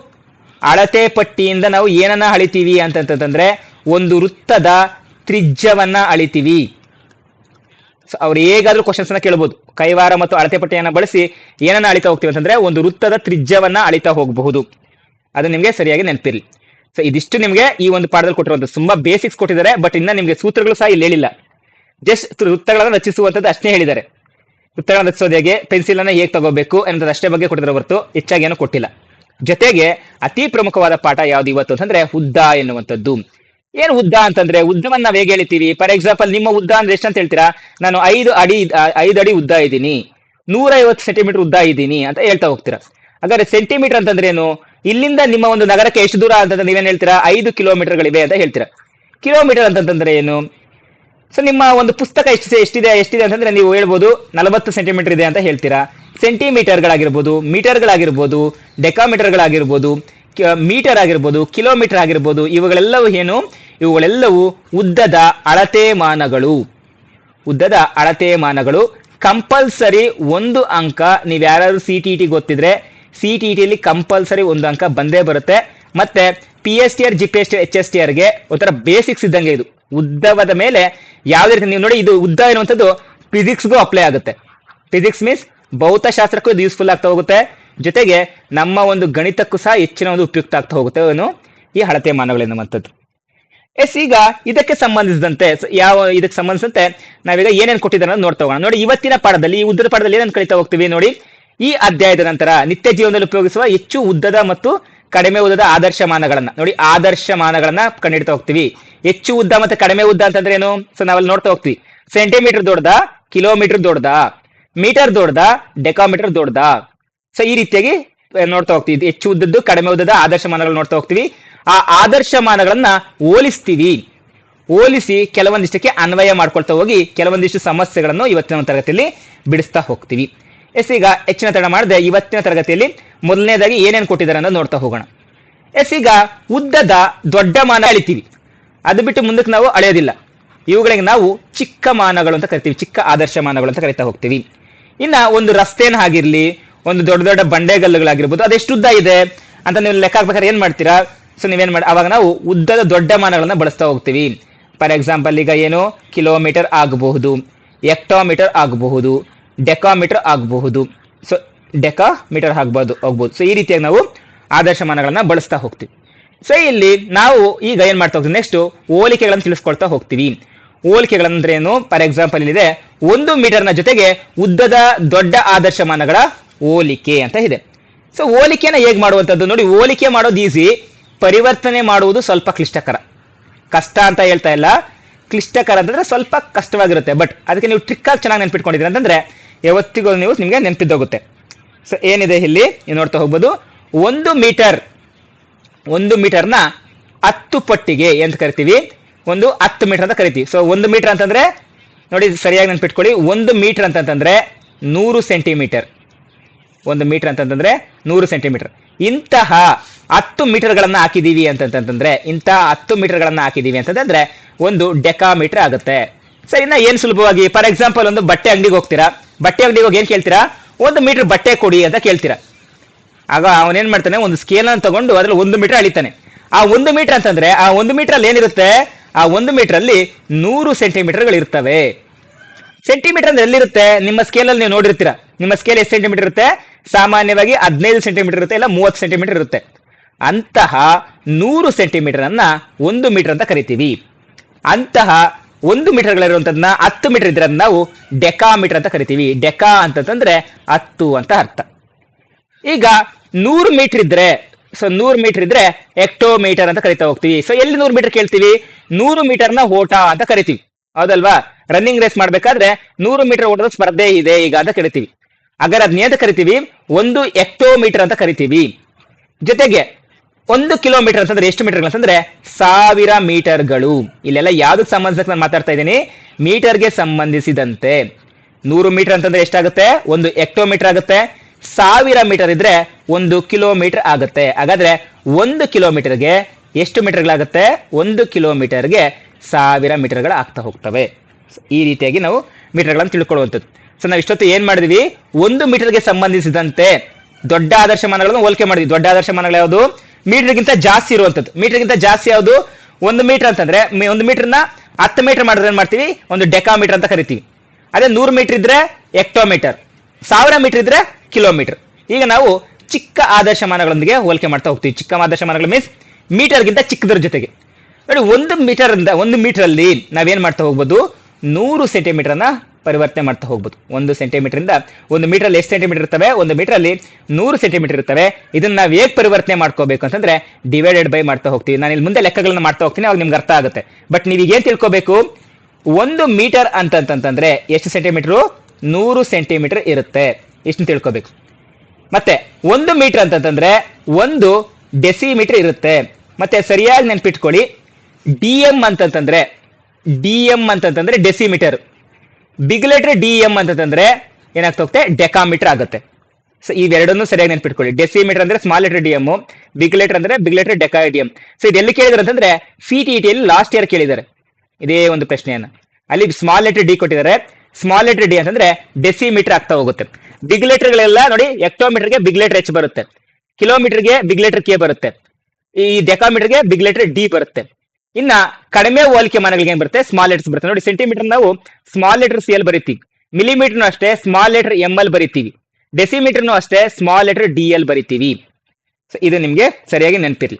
ಅಳತೆ ಪಟ್ಟಿಯಿಂದ ನಾವು ಏನನ್ನ ಅಳಿತೀವಿ ಅಂತಂತಂದ್ರೆ ಒಂದು ವೃತ್ತದ ತ್ರಿಜ್ಯವನ್ನ ಅಳಿತೀವಿ. ಅವ್ರು ಹೇಗಾದ್ರೂ ಕ್ವಶನ್ಸ್ ಅನ್ನ ಕೇಳಬಹುದು ಕೈವಾರ ಮತ್ತು ಅಳತೆ ಪಟ್ಟಿಯನ್ನ ಬಳಸಿ ಏನನ್ನ ಅಳಿತಾ ಹೋಗ್ತೀವಿ ಅಂತಂದ್ರೆ ಒಂದು ವೃತ್ತದ ತ್ರಿಜ್ಯವನ್ನ ಅಳಿತಾ ಹೋಗಬಹುದು. ಅದು ನಿಮ್ಗೆ ಸರಿಯಾಗಿ ನೆನಪಿರಲಿ. ಸೊ ಇದಿಷ್ಟು ನಿಮ್ಗೆ ಈ ಒಂದು ಪಾಠದಲ್ಲಿ ಕೊಟ್ಟಿರುವಂತ ತುಂಬಾ ಬೇಸಿಕ್ಸ್ ಕೊಟ್ಟಿದ್ದಾರೆ ಬಟ್ ಇನ್ನ ನಿಮ್ಗೆ ಸೂತ್ರಗಳು ಸಹ ಇಲ್ಲಿ ಹೇಳಿಲ್ಲ. ಜಸ್ಟ್ ವೃತ್ತಗಳನ್ನು ರಚಿಸುವಂತದ್ದು ಅಷ್ಟೇ ಹೇಳಿದ್ದಾರೆ. ವೃತ್ತಗಳನ್ನು ರಚಿಸೋದು ಹೇಗೆ? ಪೆನ್ಸಿಲ್ ಅನ್ನ ಹೇಗೆ ತಗೋಬೇಕು ಅನ್ನೋದು ಅಷ್ಟೇ ಬಗ್ಗೆ ಕೊಟ್ಟಿದ್ದಾರೆ ಹೊರತು ಹೆಚ್ಚಾಗಿ ಏನು ಕೊಟ್ಟಿಲ್ಲ. ಜೊತೆಗೆ ಅತಿ ಪ್ರಮುಖವಾದ ಪಾಠ ಯಾವ್ದು ಇವತ್ತು ಅಂತಂದ್ರೆ ಉದ್ದ ಎನ್ನುವಂಥದ್ದು. ಏನು ಉದ್ದ ಅಂತಂದ್ರೆ ಉದ್ದವನ್ನ ನಾವ್ ಹೇಗೆ ಹೇಳ್ತೀವಿ? ಫಾರ್ ಎಕ್ಸಾಂಪಲ್ ನಿಮ್ಮ ಉದ್ದ ಅಂದ್ರೆ ಎಷ್ಟು ಅಂತ ಹೇಳ್ತೀರಾ? ನಾನು ಐದು ಅಡಿ ಐದು ಅಡಿ ಉದ್ದ ಇದ್ದೀನಿ. ನೂರ ಐವತ್ತು ಸೆಂಟಿಮೀಟರ್ ಉದ್ದ ಇದ್ದೀನಿ ಅಂತ ಹೇಳ್ತಾ ಹೋಗ್ತೀರಾ? ಹಾಗಾದ್ರೆ ಸೆಂಟಿಮೀಟರ್ ಅಂತಂದ್ರೆ ಏನು? ಇಲ್ಲಿಂದ ನಿಮ್ಮ ಒಂದು ನಗರಕ್ಕೆ ಎಷ್ಟು ದೂರ ಅಂತಂದ್ರೆ ನೀವೇನ್ ಹೇಳ್ತೀರಾ? ಐದು ಕಿಲೋಮೀಟರ್ಗಳಿವೆ ಅಂತ ಹೇಳ್ತೀರಾ? ಕಿಲೋಮೀಟರ್ ಅಂತಂದ್ರೆ ಏನು? ಸೊ ನಿಮ್ಮ ಒಂದು ಪುಸ್ತಕ ಎಷ್ಟು ಎಷ್ಟಿದೆ ಎಷ್ಟಿದೆ ಅಂತಂದ್ರೆ ನೀವು ಹೇಳ್ಬೋದು ನಲವತ್ತು ಸೆಂಟಿಮೀಟರ್ ಇದೆ ಅಂತ ಹೇಳ್ತೀರಾ? ಸೆಂಟಿಮೀಟರ್ಗಳಾಗಿರ್ಬೋದು, ಮೀಟರ್ಗಳಾಗಿರ್ಬೋದು, ಡೆಕಾಮೀಟರ್ಗಳಾಗಿರ್ಬೋದು ಮೀಟರ್ ಆಗಿರ್ಬೋದು, ಕಿಲೋಮೀಟರ್ ಆಗಿರ್ಬೋದು, ಇವುಗಳೆಲ್ಲವೂ ಏನು? ಇವುಗಳೆಲ್ಲವೂ ಉದ್ದದ ಅಳತೆ ಮಾನಗಳು ಉದ್ದದ ಅಳತೆ ಮಾನಗಳು ಕಂಪಲ್ಸರಿ ಒಂದು ಅಂಕ ನೀವು ಯಾರಾದ್ರೂ ಸಿ ಟಿ ಟಿ ಗೊತ್ತಿದ್ರೆ ಸಿ ಟಿ ಟಿಯಲ್ಲಿ ಕಂಪಲ್ಸರಿ ಒಂದು ಅಂಕ ಬಂದೇ ಬರುತ್ತೆ. ಮತ್ತೆ P S T R G P S T H S T ಆರ್ಗೆ ಒಂಥರ ಬೇಸಿಕ್ಸ್ ಇದ್ದಂಗೆ ಇದು. ಉದ್ದವದ ಮೇಲೆ ಯಾವುದೇ ರೀತಿ ನೀವು ನೋಡಿ, ಇದು ಉದ್ದ ಎನ್ನುವಂಥದ್ದು ಫಿಸಿಕ್ಸ್ಗೂ ಅಪ್ಲೈ ಆಗುತ್ತೆ. ಫಿಸಿಕ್ಸ್ ಮೀನ್ಸ್ ಭೌತಶಾಸ್ತ್ರಕ್ಕೂ ಇದು ಯೂಸ್ಫುಲ್ ಆಗ್ತಾ ಹೋಗುತ್ತೆ. ಜೊತೆಗೆ ನಮ್ಮ ಒಂದು ಗಣಿತಕ್ಕೂ ಸಹ ಹೆಚ್ಚಿನ ಒಂದು ಉಪಯುಕ್ತ ಆಗ್ತಾ ಹೋಗುತ್ತೆ. ಏನು? ಈ ಹಳತೆ ಮಾನಗಳೆನ್ನುವಂಥದ್ದು ಎಸ್, ಈಗ ಇದಕ್ಕೆ ಸಂಬಂಧಿಸಿದಂತೆ ಯಾವ ಇದಕ್ಕೆ ಸಂಬಂಧಿಸಿದಂತೆ ನಾವೀಗ ಏನೇನು ಕೊಟ್ಟಿದ್ದಾರೆ ನೋಡ್ತಾ ಹೋಗೋಣ. ನೋಡಿ, ಇವತ್ತಿನ ಪಾಠದಲ್ಲಿ ಈ ಉದ್ದದ ಪಾಠದಲ್ಲಿ ಏನೇನು ಕಲಿತಾ ಹೋಗ್ತೀವಿ ನೋಡಿ. ಈ ಅಧ್ಯಾಯದ ನಂತರ ನಿತ್ಯ ಜೀವನದಲ್ಲಿ ಉಪಯೋಗಿಸುವ ಹೆಚ್ಚು ಉದ್ದದ ಮತ್ತು ಕಡಿಮೆ ಉದ್ದದ ಆದರ್ಶ ಮಾನಗಳನ್ನ ನೋಡಿ ಆದರ್ಶ ಮಾನಗಳನ್ನ ಕಂಡಿಡ್ತಾ ಹೋಗ್ತೀವಿ. ಹೆಚ್ಚು ಉದ್ದ ಮತ್ತೆ ಕಡಿಮೆ ಉದ್ದ ಅಂತಂದ್ರೆ ಏನು? ಸೊ ನಾವಲ್ಲಿ ನೋಡ್ತಾ ಹೋಗ್ತೀವಿ. ಸೆಂಟಿಮೀಟರ್ ದೊಡ್ಡದ ಕಿಲೋಮೀಟರ್ ದೊಡ್ಡದ ಮೀಟರ್ ದೊಡ್ಡದ ಡೆಕಾಮೀಟರ್ ದೊಡ್ಡದ. ಸೊ ಈ ರೀತಿಯಾಗಿ ನೋಡ್ತಾ ಹೋಗ್ತೀವಿ. ಹೆಚ್ಚು ಉದ್ದದ್ದು, ಕಡಿಮೆ ಉದ್ದದ ಆದರ್ಶ ಮಾನಗಳು ನೋಡ್ತಾ ಹೋಗ್ತೀವಿ. ಆ ಆದರ್ಶ ಮಾನಗಳನ್ನ ಹೋಲಿಸ್ತೀವಿ. ಹೋಲಿಸಿ ಕೆಲವೊಂದಿಷ್ಟಕ್ಕೆ ಅನ್ವಯ ಮಾಡ್ಕೊಳ್ತಾ ಹೋಗಿ ಕೆಲವೊಂದಿಷ್ಟು ಸಮಸ್ಯೆಗಳನ್ನು ಇವತ್ತಿನ ತರಗತಿಯಲ್ಲಿ ಬಿಡಿಸ್ತಾ ಹೋಗ್ತೀವಿ. ಎಸ್, ಈಗ ಹೆಚ್ಚಿನ ತಡ ಮಾಡದೆ ಇವತ್ತಿನ ತರಗತಿಯಲ್ಲಿ ಮೊದಲನೇದಾಗಿ ಏನೇನು ಕೊಟ್ಟಿದ್ದಾರೆ ಅನ್ನೋದು ನೋಡ್ತಾ ಹೋಗೋಣ. ಎಸ್, ಈಗ ಉದ್ದದ ದೊಡ್ಡ ಮಾನ ಅಳಿತೀವಿ. ಅದು ಬಿಟ್ಟು ಮುಂದಕ್ಕೆ ನಾವು ಅಳೆಯೋದಿಲ್ಲ. ಇವುಗಳಿಗೆ ನಾವು ಚಿಕ್ಕ ಮಾನಗಳು ಅಂತ ಕರಿತೀವಿ, ಚಿಕ್ಕ ಆದರ್ಶ ಮಾನಗಳು ಅಂತ ಕರಿತಾ ಹೋಗ್ತೀವಿ. ಇನ್ನ ಒಂದು ರಸ್ತೆನ ಆಗಿರ್ಲಿ, ಒಂದು ದೊಡ್ಡ ದೊಡ್ಡ ಬಂಡೆಗಲ್ಲುಗಳಾಗಿರ್ಬೋದು, ಅದೆಷ್ಟು ಉದ್ದ ಇದೆ ಅಂತ ನೀವು ಲೆಕ್ಕ ಹಾಕ್ಬೇಕಾದ್ರೆ ಏನ್ ಮಾಡ್ತೀರಾ? ಸೊ ನೀವೇನ್ ಮಾಡಿ ಅವಾಗ ನಾವು ಉದ್ದದ ದೊಡ್ಡ ಮಾನಗಳನ್ನ ಬಳಸ್ತಾ ಹೋಗ್ತೀವಿ. ಫಾರ್ ಎಕ್ಸಾಂಪಲ್ ಈಗ ಏನು? ಕಿಲೋಮೀಟರ್ ಆಗಬಹುದು, ಎಕ್ಟೋಮೀಟರ್ ಆಗಬಹುದು, ಡೆಕಾಮೀಟರ್ ಆಗಬಹುದು. ಸೊ ಡೆಕಾಮೀಟರ್ ಆಗ್ಬೋದು ಹೋಗ್ಬೋದು. ಸೊ ಈ ರೀತಿಯಾಗಿ ನಾವು ಆದರ್ಶ ಮಾನಗಳನ್ನ ಬಳಸ್ತಾ ಹೋಗ್ತೀವಿ. ಸೊ ಇಲ್ಲಿ ನಾವು ಈಗ ಏನ್ ಮಾಡ್ತಾ ಹೋಗ್ತೀವಿ? ನೆಕ್ಸ್ಟ್ ಹೋಲಿಕೆಗಳನ್ನು ತಿಳಿಸ್ಕೊಳ್ತಾ ಹೋಗ್ತೀವಿ. ಹೋಲಿಕೆಗಳಂದ್ರೆ ಏನು? ಫಾರ್ ಎಕ್ಸಾಂಪಲ್ ಇಲ್ಲಿದೆ, ಒಂದು ಮೀಟರ್ನ ಜೊತೆಗೆ ಉದ್ದದ ದೊಡ್ಡ ಆದರ್ಶ ಮಾನಗಳ ಹೋಲಿಕೆ ಅಂತ ಇದೆ. ಸೊ ಹೋಲಿಕೆನ ಹೇಗ್ ಮಾಡುವಂಥದ್ದು ನೋಡಿ, ಹೋಲಿಕೆ ಮಾಡೋದು ಈಸಿ ಪರಿವರ್ತನೆ ಮಾಡುವುದು ಸ್ವಲ್ಪ ಕ್ಲಿಷ್ಟಕರ. ಕಷ್ಟ ಅಂತ ಹೇಳ್ತಾ ಇಲ್ಲ. ಕ್ಲಿಷ್ಟಕರ ಅಂತಂದ್ರೆ ಸ್ವಲ್ಪ ಕಷ್ಟವಾಗಿರುತ್ತೆ. ಬಟ್ ಅದಕ್ಕೆ ನೀವು ಟ್ರಿಕ್ ಆಗಿ ಚೆನ್ನಾಗಿ ನೆನ್ಪಿಟ್ಕೊಂಡಿದ್ದೀರಿ ಅಂತಂದ್ರೆ, ಯಾವತ್ತಿಗೂ ನೀವು ನಿಮಗೆ ನೆನಪಿದ್ದೋಗುತ್ತೆ ಸೊ ಏನಿದೆ ಇಲ್ಲಿ? ನೀವು ನೋಡ್ತಾ ಹೋಗ್ಬೋದು. ಒಂದು ಮೀಟರ್ ಒಂದು ಮೀಟರ್ನ ಹತ್ತು ಪಟ್ಟಿಗೆ ಅಂತ ಕರಿತೀವಿ? ಒಂದು ಹತ್ತು ಮೀಟರ್ ಅಂತ ಕರಿತೀವಿ. ಸೊ ಒಂದು ಮೀಟರ್ ಅಂತಂದ್ರೆ, ನೋಡಿ ಸರಿಯಾಗಿ ನೆನ್ಪಿಟ್ಕೊಳ್ಳಿ. ಒಂದು ಮೀಟರ್ ಅಂತಂತಂದ್ರೆ ನೂರು ಸೆಂಟಿಮೀಟರ್ ಒಂದು ಮೀಟರ್ ಅಂತಂತಂದ್ರೆ ನೂರು ಸೆಂಟಿಮೀಟರ್ ಇಂತಹ ಹತ್ತು ಮೀಟರ್ಗಳನ್ನ ಹಾಕಿದೀವಿ ಅಂತಂತಂದ್ರೆ, ಇಂತಹ ಹತ್ತು ಮೀಟರ್ಗಳನ್ನ ಹಾಕಿದೀವಿ ಅಂತಂದ್ರೆ ಒಂದು ಡೆಕಾಮೀಟರ್ ಆಗುತ್ತೆ. ಸರಿ, ಇನ್ನ ಏನ್ ಸುಲಭವಾಗಿ? ಫಾರ್ ಎಕ್ಸಾಂಪಲ್ ಒಂದು ಬಟ್ಟೆ ಅಂಗಡಿಗೆ ಹೋಗ್ತೀರಾ? ಬಟ್ಟೆ ಅಂಗಡಿಗೆ ಹೋಗಿ ಏನ್ ಕೇಳ್ತೀರಾ? ಒಂದು ಮೀಟರ್ ಬಟ್ಟೆ ಕೊಡಿ ಅಂತ ಕೇಳ್ತೀರಾ? ಆಗ ಅವನೇನ್ ಮಾಡ್ತಾನೆ, ಒಂದು ಸ್ಕೇಲ್ ಅನ್ನು ತಗೊಂಡು ಅದ್ರಲ್ಲಿ ಒಂದು ಮೀಟರ್ ಅಳಿತಾನೆ. ಆ ಒಂದು ಮೀಟರ್ ಅಂತಂದ್ರೆ, ಆ ಒಂದು ಮೀಟರ್ ಅಲ್ಲಿ ಏನಿರುತ್ತೆ? ಆ ಒಂದು ಮೀಟರ್ ಅಲ್ಲಿ ನೂರು ಸೆಂಟಿಮೀಟರ್ಗಳು ಇರ್ತವೆ. ಸೆಂಟಿಮೀಟರ್ ಅಂದ್ರೆ ಎಲ್ಲಿರುತ್ತೆ? ನಿಮ್ಮ ಸ್ಕೇಲ್ ಅಲ್ಲಿ ನೀವು ನೋಡಿರ್ತೀರಾ. ನಿಮ್ಮ ಸ್ಕೇಲ್ ಎಷ್ಟು ಸೆಂಟಿಮೀಟರ್ ಇರುತ್ತೆ? ಸಾಮಾನ್ಯವಾಗಿ ಹದಿನೈದು ಸೆಂಟಿಮೀಟರ್ ಇರುತ್ತೆ, ಇಲ್ಲ ಮೂವತ್ತು ಸೆಂಟಿಮೀಟರ್ ಇರುತ್ತೆ. ಅಂತಹ ನೂರು ಸೆಂಟಿಮೀಟರ್ ಅನ್ನ ಒಂದು ಮೀಟರ್ ಅಂತ ಕರಿತೀವಿ. ಅಂತಹ ಒಂದು ಮೀಟರ್ಗಳಿರುವಂತದನ್ನ ಹತ್ತು ಮೀಟರ್ ಇದ್ರೆ ನಾವು ಡೆಕಾ ಮೀಟರ್ ಅಂತ ಕರಿತೀವಿ. ಡೆಕಾ ಅಂತಂದ್ರೆ ಹತ್ತು ಅಂತ ಅರ್ಥ. ಈಗ ನೂರು ಮೀಟರ್ ಇದ್ರೆ ಸೊ ನೂರು ಮೀಟರ್ ಇದ್ರೆ ಎಕ್ಟೋಮೀಟರ್ ಅಂತ ಕರಿತಾ ಹೋಗ್ತೀವಿ. ಸೊ ಎಲ್ಲಿ ನೂರು ಮೀಟರ್ ಕೇಳ್ತೀವಿ? ನೂರು ಮೀಟರ್ನ ಓಟ ಅಂತ ಕರಿತೀವಿ. ಹೌದಲ್ವಾ? ರನ್ನಿಂಗ್ ರೇಸ್ ಮಾಡ್ಬೇಕಾದ್ರೆ ನೂರು ಮೀಟರ್ ಓಟದ ಸ್ಪರ್ಧೆ ಇದೆ, ಈಗ ಅಂತ ಕರಿತೀವಿ. ಹಾಗಾದ್ರೆ ಅದನ್ನ ಅಂತ ಕರಿತೀವಿ, ಒಂದು ಎಕ್ಟೋಮೀಟರ್ ಅಂತ ಕರಿತೀವಿ. ಜೊತೆಗೆ, ಒಂದು ಕಿಲೋಮೀಟರ್ ಅಂತಂದ್ರೆ ಎಷ್ಟು ಮೀಟರ್ ಅಂತಂದ್ರೆ ಸಾವಿರ ಮೀಟರ್ಗಳು. ಇಲ್ಲೆಲ್ಲ ಯಾವ್ದಕ್ಕೆ ಸಂಬಂಧಿಸಿದ ನಾನು ಮಾತಾಡ್ತಾ ಇದ್ದೀನಿ? ಮೀಟರ್ಗೆ ಸಂಬಂಧಿಸಿದಂತೆ. ನೂರು ಮೀಟರ್ ಅಂತಂದ್ರೆ ಎಷ್ಟಾಗುತ್ತೆ? ಒಂದು ಎಕ್ಟೋಮೀಟರ್ ಆಗುತ್ತೆ. ಸಾವಿರ ಮೀಟರ್ ಇದ್ರೆ ಒಂದು ಕಿಲೋಮೀಟರ್ ಆಗುತ್ತೆ. ಹಾಗಾದ್ರೆ ಒಂದು ಕಿಲೋಮೀಟರ್ಗೆ ಎಷ್ಟು ಮೀಟರ್ಗಳಾಗುತ್ತೆ? ಒಂದು ಕಿಲೋಮೀಟರ್ಗೆ ಸಾವಿರ ಮೀಟರ್ಗಳು ಆಗ್ತಾ ಹೋಗ್ತವೆ. ಈ ರೀತಿಯಾಗಿ ನಾವು ಮೀಟರ್ಗಳನ್ನು ತಿಳ್ಕೊಳ್ಳುವಂಥದ್ದು. ಸೊ ನಾವು ಇಷ್ಟೊತ್ತು ಏನ್ ಮಾಡಿದ್ವಿ? ಒಂದು ಮೀಟರ್ಗೆ ಸಂಬಂಧಿಸಿದಂತೆ ದೊಡ್ಡ ಆದರ್ಶ ಮಾನಗಳನ್ನು ಹೋಲಿಕೆ ಮಾಡಿದ್ವಿ. ದೊಡ್ಡ ಆದರ್ಶ ಮಾನಗಳು ಯಾವುದು? ಮೀಟರ್ಗಿಂತ ಜಾಸ್ತಿ ಇರುವಂಥದ್ದು ಮೀಟರ್ಗಿಂತ ಜಾಸ್ತಿ ಯಾವುದು? ಒಂದು ಮೀಟರ್ ಅಂತಂದ್ರೆ ಒಂದು ಮೀಟರ್ನ ಹತ್ತು ಮೀಟರ್ ಮಾಡಿದ್ರೆ ಏನ್ ಮಾಡ್ತೀವಿ? ಒಂದು ಡೆಕಾಮೀಟರ್ ಅಂತ ಕರಿತೀವಿ. ಅದೇ ನೂರು ಮೀಟರ್ ಇದ್ರೆ ಎಕ್ಟೋಮೀಟರ್, ಸಾವಿರ ಮೀಟರ್ ಇದ್ರೆ ಕಿಲೋಮೀಟರ್. ಈಗ ನಾವು ಚಿಕ್ಕ ಆದರ್ಶ ಮಾನಗಳೊಂದಿಗೆ ಹೋಲಿಕೆ ಮಾಡ್ತಾ ಹೋಗ್ತೀವಿ. ಚಿಕ್ಕ ಆದರ್ಶ ಮಾನಗಳು ಮೀನ್ಸ್ ಮೀಟರ್ಗಿಂತ ಚಿಕ್ಕದ್ರ ಜೊತೆಗೆ. ನೋಡಿ, ಒಂದು ಮೀಟರ್ ಒಂದು ಮೀಟರ್ ಅಲ್ಲಿ ನಾವೇನ್ ಮಾಡ್ತಾ ಹೋಗ್ಬೋದು? ನೂರು ಸೆಂಟಿಮೀಟರ್ ಅನ್ನ ಪರಿವರ್ತನೆ ಮಾಡ್ತಾ ಹೋಗ್ಬೋದು. ಒಂದು ಸೆಂಟಿಮೀಟರ್ ಇಂದ ಒಂದು ಮೀಟರ್ ಅಲ್ಲಿ ಎಷ್ಟು ಸೆಂಟಿಮೀಟರ್ ಇರ್ತವೆ? ಒಂದು ಮೀಟರ್ ಅಲ್ಲಿ ನೂರು ಸೆಂಟಿಮೀಟರ್ ಇರ್ತವೆ. ಇದನ್ನ ನಾವು ಹೇಗೆ ಪರಿವರ್ತನೆ ಮಾಡ್ಕೋಬೇಕು ಅಂತಂದ್ರೆ ಡಿವೈಡೆಡ್ ಬೈ ಮಾಡ್ತಾ ಹೋಗ್ತೀವಿ. ನಾನು ಇಲ್ಲಿ ಮುಂದೆ ಲೆಕ್ಕಗಳನ್ನ ಮಾಡ್ತಾ ಹೋಗ್ತೀನಿ, ಅವಾಗ ನಿಮ್ಗೆ ಅರ್ಥ ಆಗುತ್ತೆ. ಬಟ್ ನೀವು ಏನ್ ತಿಳ್ಕೊಬೇಕು? ಒಂದು ಮೀಟರ್ ಅಂತಂತಂದ್ರೆ ಎಷ್ಟು ಸೆಂಟಿಮೀಟರ್? ನೂರು ಸೆಂಟಿಮೀಟರ್ ಇರುತ್ತೆ. ಇಷ್ಟು ತಿಳ್ಕೋಬೇಕು. ಮತ್ತೆ ಒಂದು ಮೀಟರ್ ಅಂತಂತಂದ್ರೆ ಒಂದು ಡೆಸಿಮೀಟರ್ ಇರುತ್ತೆ. ಮತ್ತೆ ಸರಿಯಾಗಿ ನೆನ್ಪಿಟ್ಕೊಳ್ಳಿ. ಡಿ ಎಂ ಅಂತಂತಂದ್ರೆ, ಡಿ ಎಂ ಅಂತಂತಂದ್ರೆ decimetre. Big letter D M ಏನಾಗ್ತಾ ಹೋಗುತ್ತೆ? ಡೆಕಾಮೀಟರ್ ಆಗುತ್ತೆ. ಸೊ ಇವೆರಡನ್ನು ಸರಿಯಾಗಿ ನೆನ್ಪಿಟ್ಕೊಳ್ಳಿ. ಡೆಸಿಮೀಟರ್ ಅಂದ್ರೆ small letter D M big letter ಅಂದ್ರೆ big letter deca D M so ಇದೆಲ್ಲಿ ಕೇಳಿದಾರೆ ಅಂತಂದ್ರೆ ಸಿ ಟಿ ಟಿಯಲ್ಲಿ ಲಾಸ್ಟ್ ಇಯರ್ ಕೇಳಿದ್ದಾರೆ. ಇದೇ ಒಂದು ಪ್ರಶ್ನೆಯನ್ನ. ಅಲ್ಲಿ ಸ್ಮಾಲ್ ಲೆಟರ್ ಡಿ ಕೊಟ್ಟಿದ್ದಾರೆ. ಸ್ಮಾಲ್ ಲೆಟರ್ ಡಿ ಅಂತಂದ್ರೆ ಡೆಸಿಮೀಟರ್ ಆಗ್ತಾ ಹೋಗುತ್ತೆ. ಬಿಗ್ ಲೆಟರ್ಗಳೆಲ್ಲ ನೋಡಿ ಎಕ್ಟೋಮೀಟರ್ಗೆ ಬಿಗ್ ಲೆಟರ್ ಎಚ್ ಬರುತ್ತೆ. ಕಿಲೋಮೀಟರ್ಗೆ ಬಿಗ್ ಲೆಟರ್ ಕೆ ಬರುತ್ತೆ. ಈ ಡೆಕಾಮೀಟರ್ಗೆ ಬಿಗ್ ಲೆಟರ್ ಡಿ ಬರುತ್ತೆ. ಇನ್ನ ಕಡಿಮೆ ಹೋಲಿಕೆ ಮನೆಗಳಿಗೆ ಏನ್ ಬರುತ್ತೆ? ಸ್ಮಾಲ್ ಲೆಟರ್ಸ್ ಬರುತ್ತೆ. ನೋಡಿ ಸೆಂಟಿಮೀಟರ್ ನಾವು ಸ್ಮಾಲ್ ಲೆಟರ್ ಸಿ ಎಲ್ ಬರಿತೀವಿ. ಮಿಲಿಮೀಟರ್ನು ಅಷ್ಟೇ ಸ್ಮಾಲ್ ಲೆಟರ್ ಎಂ ಎಲ್ ಬರಿತೀವಿ. ಡೆಸಿಮೀಟರ್ನು ಅಷ್ಟೇ ಸ್ಮಾಲ್ ಲೆಟರ್ ಡಿ ಎಲ್ ಬರಿತೀವಿ. ಇದು ನಿಮ್ಗೆ ಸರಿಯಾಗಿ ನೆನಪಿರ್ಲಿ.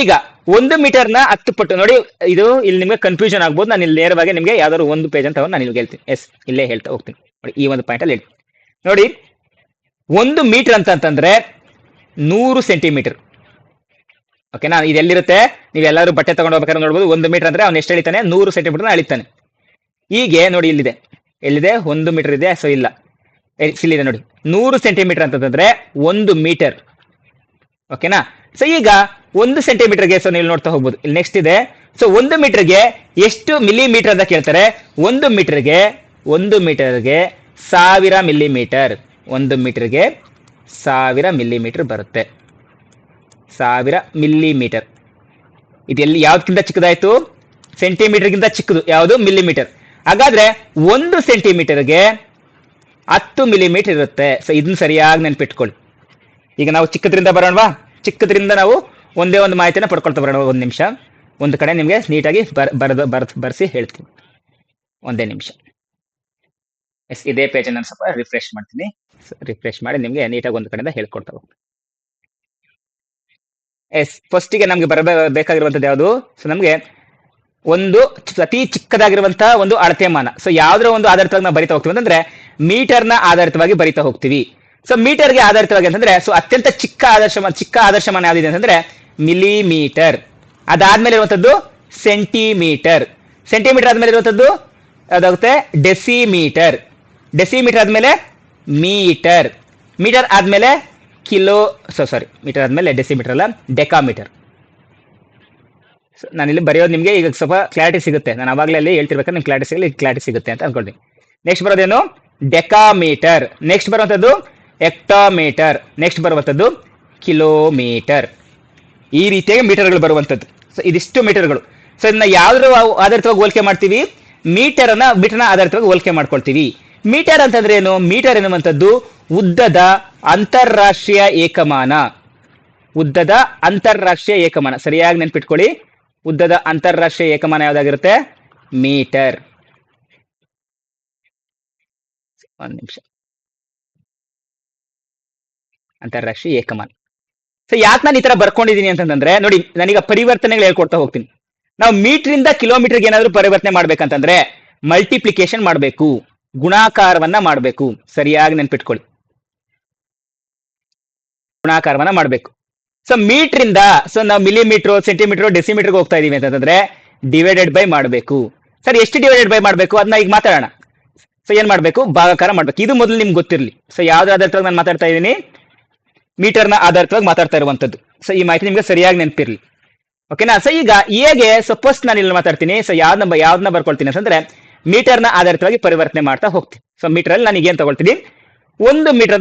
ಈಗ ಒಂದು ಮೀಟರ್ನ ಹತ್ತು ಪಟ್ಟು, ನೋಡಿ, ಇದು ಇಲ್ಲಿ ನಿಮ್ಗೆ ಕನ್ಫ್ಯೂಷನ್ ಆಗ್ಬೋದು. ನಾನು ಇಲ್ಲಿ ನೇರವಾಗಿ ನಿಮ್ಗೆ ಯಾವ್ದಾದ್ರು ಒಂದು ಪೇಜ್ ಅಂತ ನಾನು ಇಲ್ಲಿ ಹೇಳ್ತೀನಿ. ಎಸ್ ಇಲ್ಲೇ ಹೇಳ್ತಾ ಹೋಗ್ತೀನಿ. ನೋಡಿ, ಈ ಒಂದು ಪಾಯಿಂಟ್ ಅಲ್ಲಿ ಹೇಳ್ತೀನಿ ನೋಡಿ, ಒಂದು ಮೀಟರ್ ಅಂತಂತಂದ್ರೆ ನೂರು ಸೆಂಟಿಮೀಟರ್ ಓಕೆನಾ ಇದೆಲ್ಲಿರುತ್ತೆ ನೀವೆಲ್ಲರೂ ಬಟ್ಟೆ ತಗೊಂಡು ಹೋಗ್ಬೇಕಾದ್ರೆ ನೋಡ್ಬೋದು. ಒಂದು ಮೀಟರ್ ಅಂದ್ರೆ ಅವ್ನು ಎಷ್ಟು ಎಳಿತಾನೆ? ನೂರು ಸೆಂಟಿಮೀಟರ್ ಅಳಿತಾನೆ ಹೀಗೆ ನೋಡಿ ಇಲ್ಲಿದೆ. ಎಲ್ಲಿದೆ? ಒಂದು ಮೀಟರ್ ಇದೆ. ಸೊ ಇಲ್ಲ. ಇಲ್ಲಿದೆ ನೋಡಿ. ನೂರು ಸೆಂಟಿಮೀಟರ್ ಅಂತಂದ್ರೆ ಒಂದು ಮೀಟರ್ ಓಕೆನಾ ಸೊ ಈಗ ಒಂದು ಸೆಂಟಿಮೀಟರ್ಗೆ ಸೊ ನೀವು ನೋಡ್ತಾ ಹೋಗ್ಬೋದು. ಇಲ್ಲಿ ನೆಕ್ಸ್ಟ್ ಇದೆ. ಸೊ ಒಂದು ಮೀಟರ್ಗೆ ಎಷ್ಟು ಮಿಲಿಮೀಟರ್ ಅಂತ ಕೇಳ್ತಾರೆ? ಒಂದು ಮೀಟರ್ಗೆ ಒಂದು ಮೀಟರ್ಗೆ ಸಾವಿರ ಮಿಲಿಮೀಟರ್ ಒಂದು ಮೀಟರ್ಗೆ ಸಾವಿರ ಮಿಲಿಮೀಟರ್ ಬರುತ್ತೆ. ಸಾವಿರ ಮಿಲ್ಲಿಮೀಟರ್. ಇದೆಲ್ಲಿ ಯಾವ್ದಕ್ಕಿಂತ ಚಿಕ್ಕದಾಯ್ತು? ಸೆಂಟಿಮೀಟರ್ಗಿಂತ ಚಿಕ್ಕದು. ಯಾವುದು? ಮಿಲಿಮೀಟರ್ ಹಾಗಾದ್ರೆ ಒಂದು ಸೆಂಟಿಮೀಟರ್ಗೆ ಹತ್ತು ಮಿಲಿಮೀಟರ್ ಇರುತ್ತೆ. ಸೊ ಇದನ್ನ ಸರಿಯಾಗಿ ನೆನ್ಪಿಟ್ಕೊಳ್ಳಿ. ಈಗ ನಾವು ಚಿಕ್ಕದ್ರಿಂದ ಬರೋಣವಾ? ಚಿಕ್ಕದ್ರಿಂದ ನಾವು ಒಂದೇ ಒಂದು ಮಾಹಿತಿನ ಪಡ್ಕೊಳ್ತಾ ಬರೋಣ. ಒಂದು ನಿಮಿಷ. ಒಂದು ಕಡೆ ನಿಮಗೆ ನೀಟಾಗಿ ಬರ್, ಬರೆದು, ಬರ್ದು, ಬರ್ಸಿ ಹೇಳ್ತೀನಿ. ಒಂದೇ ನಿಮಿಷ. ಎಸ್, ಇದೇ ಪೇಜನ್ನು ಸ್ವಲ್ಪ ರಿಫ್ರೆಶ್ ಮಾಡ್ತೀನಿ. ರಿಫ್ರೆಶ್ ಮಾಡಿ ನಿಮಗೆ ನೀಟಾಗಿ ಒಂದು ಕಡೆಯಿಂದ ಹೇಳ್ಕೊಡ್ತಾ ಹೋಗ್ತೀನಿ. ಎಸ್ ಫಸ್ಟಿಗೆ ನಮ್ಗೆ ಬರಬೇಕಾಗಿರುವಂತದ್ದು ಯಾವುದು? ಸೊ ನಮಗೆ ಒಂದು ಅತಿ ಚಿಕ್ಕದಾಗಿರುವಂತಹ ಒಂದು ಅಳತೆ ಮಾನ. ಸೊ ಯಾವ್ದ್ರ ಒಂದು ಆಧಾರಿತವಾಗಿ ನಾವು ಬರಿತಾ ಹೋಗ್ತೀವಿ ಅಂತಂದ್ರೆ ಮೀಟರ್ನ ಆಧಾರಿತವಾಗಿ ಬರಿತಾ ಹೋಗ್ತೀವಿ. ಸೊ ಮೀಟರ್ಗೆ ಆಧಾರಿತವಾಗಿ ಅಂತಂದ್ರೆ ಸೊ ಅತ್ಯಂತ ಚಿಕ್ಕ ಆದರ್ಶ ಚಿಕ್ಕ ಆದರ್ಶ ಮಾನ ಯಾವ್ದಿದೆ ಅಂತಂದ್ರೆ ಮಿಲಿಮೀಟರ್ ಅದಾದ್ಮೇಲೆ ಇರುವಂತದ್ದು ಸೆಂಟಿಮೀಟರ್ ಸೆಂಟಿಮೀಟರ್ ಆದ್ಮೇಲೆ ಇರುವಂತದ್ದು ಅದಾಗುತ್ತೆ ಡೆಸಿಮೀಟರ್ ಡೆಸಿಮೀಟರ್ ಆದ್ಮೇಲೆ ಮೀಟರ್ ಮೀಟರ್ ಆದ್ಮೇಲೆ ಕಿಲೋ ಸೊ ಸಾರಿ ಮೀಟರ್ ಆದಮೇಲೆ ಡೆಸಿಮೀಟರ್ ಅಲ್ಲ ಡೆಕಾಮೀಟರ್ ನಾನು ಇಲ್ಲಿ ಬರೆಯೋದು ನಿಮಗೆ, ಈಗ ಸ್ವಲ್ಪ ಕ್ಲಾರಿಟಿ ಸಿಗುತ್ತೆ. ನಾನು ಅವಾಗಲೇ ಅಲ್ಲಿ ಹೇಳ್ತಿರ್ಬೇಕಾದ್ರೆ ನಿಮ್ಗೆ ಕ್ಲಾರಿಟಿ ಸಿಗಲಿ ಕ್ಲಾರಿಟಿ ಸಿಗುತ್ತೆ ಅಂತ ಅನ್ಕೊಳ್ತೀನಿ. ನೆಕ್ಸ್ಟ್ ಬರೋದೇನು? ಡೆಕಾಮೀಟರ್ ನೆಕ್ಸ್ಟ್ ಬರುವಂಥದ್ದು ಎಕ್ಟಾಮೀಟರ್ ನೆಕ್ಸ್ಟ್ ಬರುವಂಥದ್ದು ಕಿಲೋಮೀಟರ್ ಈ ರೀತಿಯಾಗಿ ಮೀಟರ್ಗಳು ಬರುವಂಥದ್ದು. ಸೊ ಇದಿಷ್ಟು ಮೀಟರ್ಗಳು. ಸೊ ಇದನ್ನ ಯಾವ್ದ್ರ ಆಧಾರಿತವಾಗಿ ಹೋಲಿಕೆ ಮಾಡ್ತೀವಿ? ಮೀಟರ್ ಅನ್ನ ಮೀಟರ್ನ ಆಧಾರಿತವಾಗಿ ಹೋಲಿಕೆ ಮಾಡ್ಕೊಳ್ತೀವಿ. ಮೀಟರ್ ಅಂತಂದ್ರೆ ಏನು? ಮೀಟರ್ ಎನ್ನುವಂಥದ್ದು ಉದ್ದದ ಅಂತಾರಾಷ್ಟ್ರೀಯ ಏಕಮಾನ. ಉದ್ದದ ಅಂತಾರಾಷ್ಟ್ರೀಯ ಏಕಮಾನ. ಸರಿಯಾಗಿ ನೆನ್ಪಿಟ್ಕೊಳ್ಳಿ. ಉದ್ದದ ಅಂತಾರಾಷ್ಟ್ರೀಯ ಏಕಮಾನ ಯಾವ್ದಾಗಿರುತ್ತೆ? ಮೀಟರ್. ಒಂದ್ ನಿಮಿಷ. ಅಂತಾರಾಷ್ಟ್ರೀಯ ಏಕಮಾನ. ಸೊ ಯಾಕೆ ನಾನು ಈ ತರ ಬರ್ಕೊಂಡಿದೀನಿ ಅಂತಂದ್ರೆ, ನೋಡಿ, ನಾನೀಗ ಪರಿವರ್ತನೆಗಳು ಹೇಳ್ಕೊಡ್ತಾ ಹೋಗ್ತೀನಿ. ನಾವು ಮೀಟರ್ ಇಂದ ಕಿಲೋಮೀಟರ್ಗೆ ಏನಾದ್ರು ಪರಿವರ್ತನೆ ಮಾಡ್ಬೇಕಂತಂದ್ರೆ ಮಲ್ಟಿಪ್ಲಿಕೇಶನ್ ಮಾಡಬೇಕು. ಗುಣಾಕಾರವನ್ನ ಮಾಡಬೇಕು. ಸರಿಯಾಗಿ ನೆನ್ಪಿಟ್ಕೊಳ್ಳಿ. ಗುಣಾಕಾರವನ್ನ ಮಾಡಬೇಕು. ಸೊ ಮೀಟರ್ ಇಂದ ಸೊ ನಾವು ಮಿಲಿಮೀಟರ್ ಸೆಂಟಿಮೀಟರ್ ಡೆಸಿಮೀಟರ್ಗೆ ಹೋಗ್ತಾ ಇದೀವಿ ಅಂತಂದ್ರೆ ಡಿವೈಡೆಡ್ ಬೈ ಮಾಡಬೇಕು. ಸರ್, ಎಷ್ಟು ಡಿವೈಡೆಡ್ ಬೈ ಮಾಡಬೇಕು? ಅದನ್ನ ಈಗ ಮಾತಾಡೋಣ. ಸೊ ಏನ್ ಮಾಡಬೇಕು? ಭಾಗಾಕಾರ ಮಾಡ್ಬೇಕು. ಇದು ಮೊದಲು ನಿಮ್ಗೆ ಗೊತ್ತಿರಲಿ. ಸೊ ಯಾವ್ದು ಆಧಾರಿತವಾಗಿ ನಾನು ಮಾತಾಡ್ತಾ ಇದ್ದೀನಿ ಮೀಟರ್ನ ಆಧಾರಿತವಾಗಿ ಮಾತಾಡ್ತಾ ಇರುವಂತದ್ದು ಸೊ ಈ ಮಾಹಿತಿ ನಿಮ್ಗೆ ಸರಿಯಾಗಿ ನೆನಪಿರ್ಲಿ. ಓಕೆನಾ ಸೊ ಈಗ ಹೇಗೆ ಸೊ ಫಸ್ಟ್ ನಾನು ಇಲ್ಲಿ ಮಾತಾಡ್ತೀನಿ. ಸೊ ಯಾವ್ದನ್ನ ಯಾವ್ದನ್ನ ಬರ್ಕೊಳ್ತೀನಿ ಅಂತಂದ್ರೆ ಮೀಟರ್ನ ಆಧಾರಿತವಾಗಿ ಪರಿವರ್ತನೆ ಮಾಡ್ತಾ ಹೋಗ್ತೀನಿ. ಸೊ ಮೀಟರ್ ಅಲ್ಲಿ ನಾನು ಏನ್ ತಗೊಳ್ತೀನಿ? ಒಂದು ಮೀಟರ್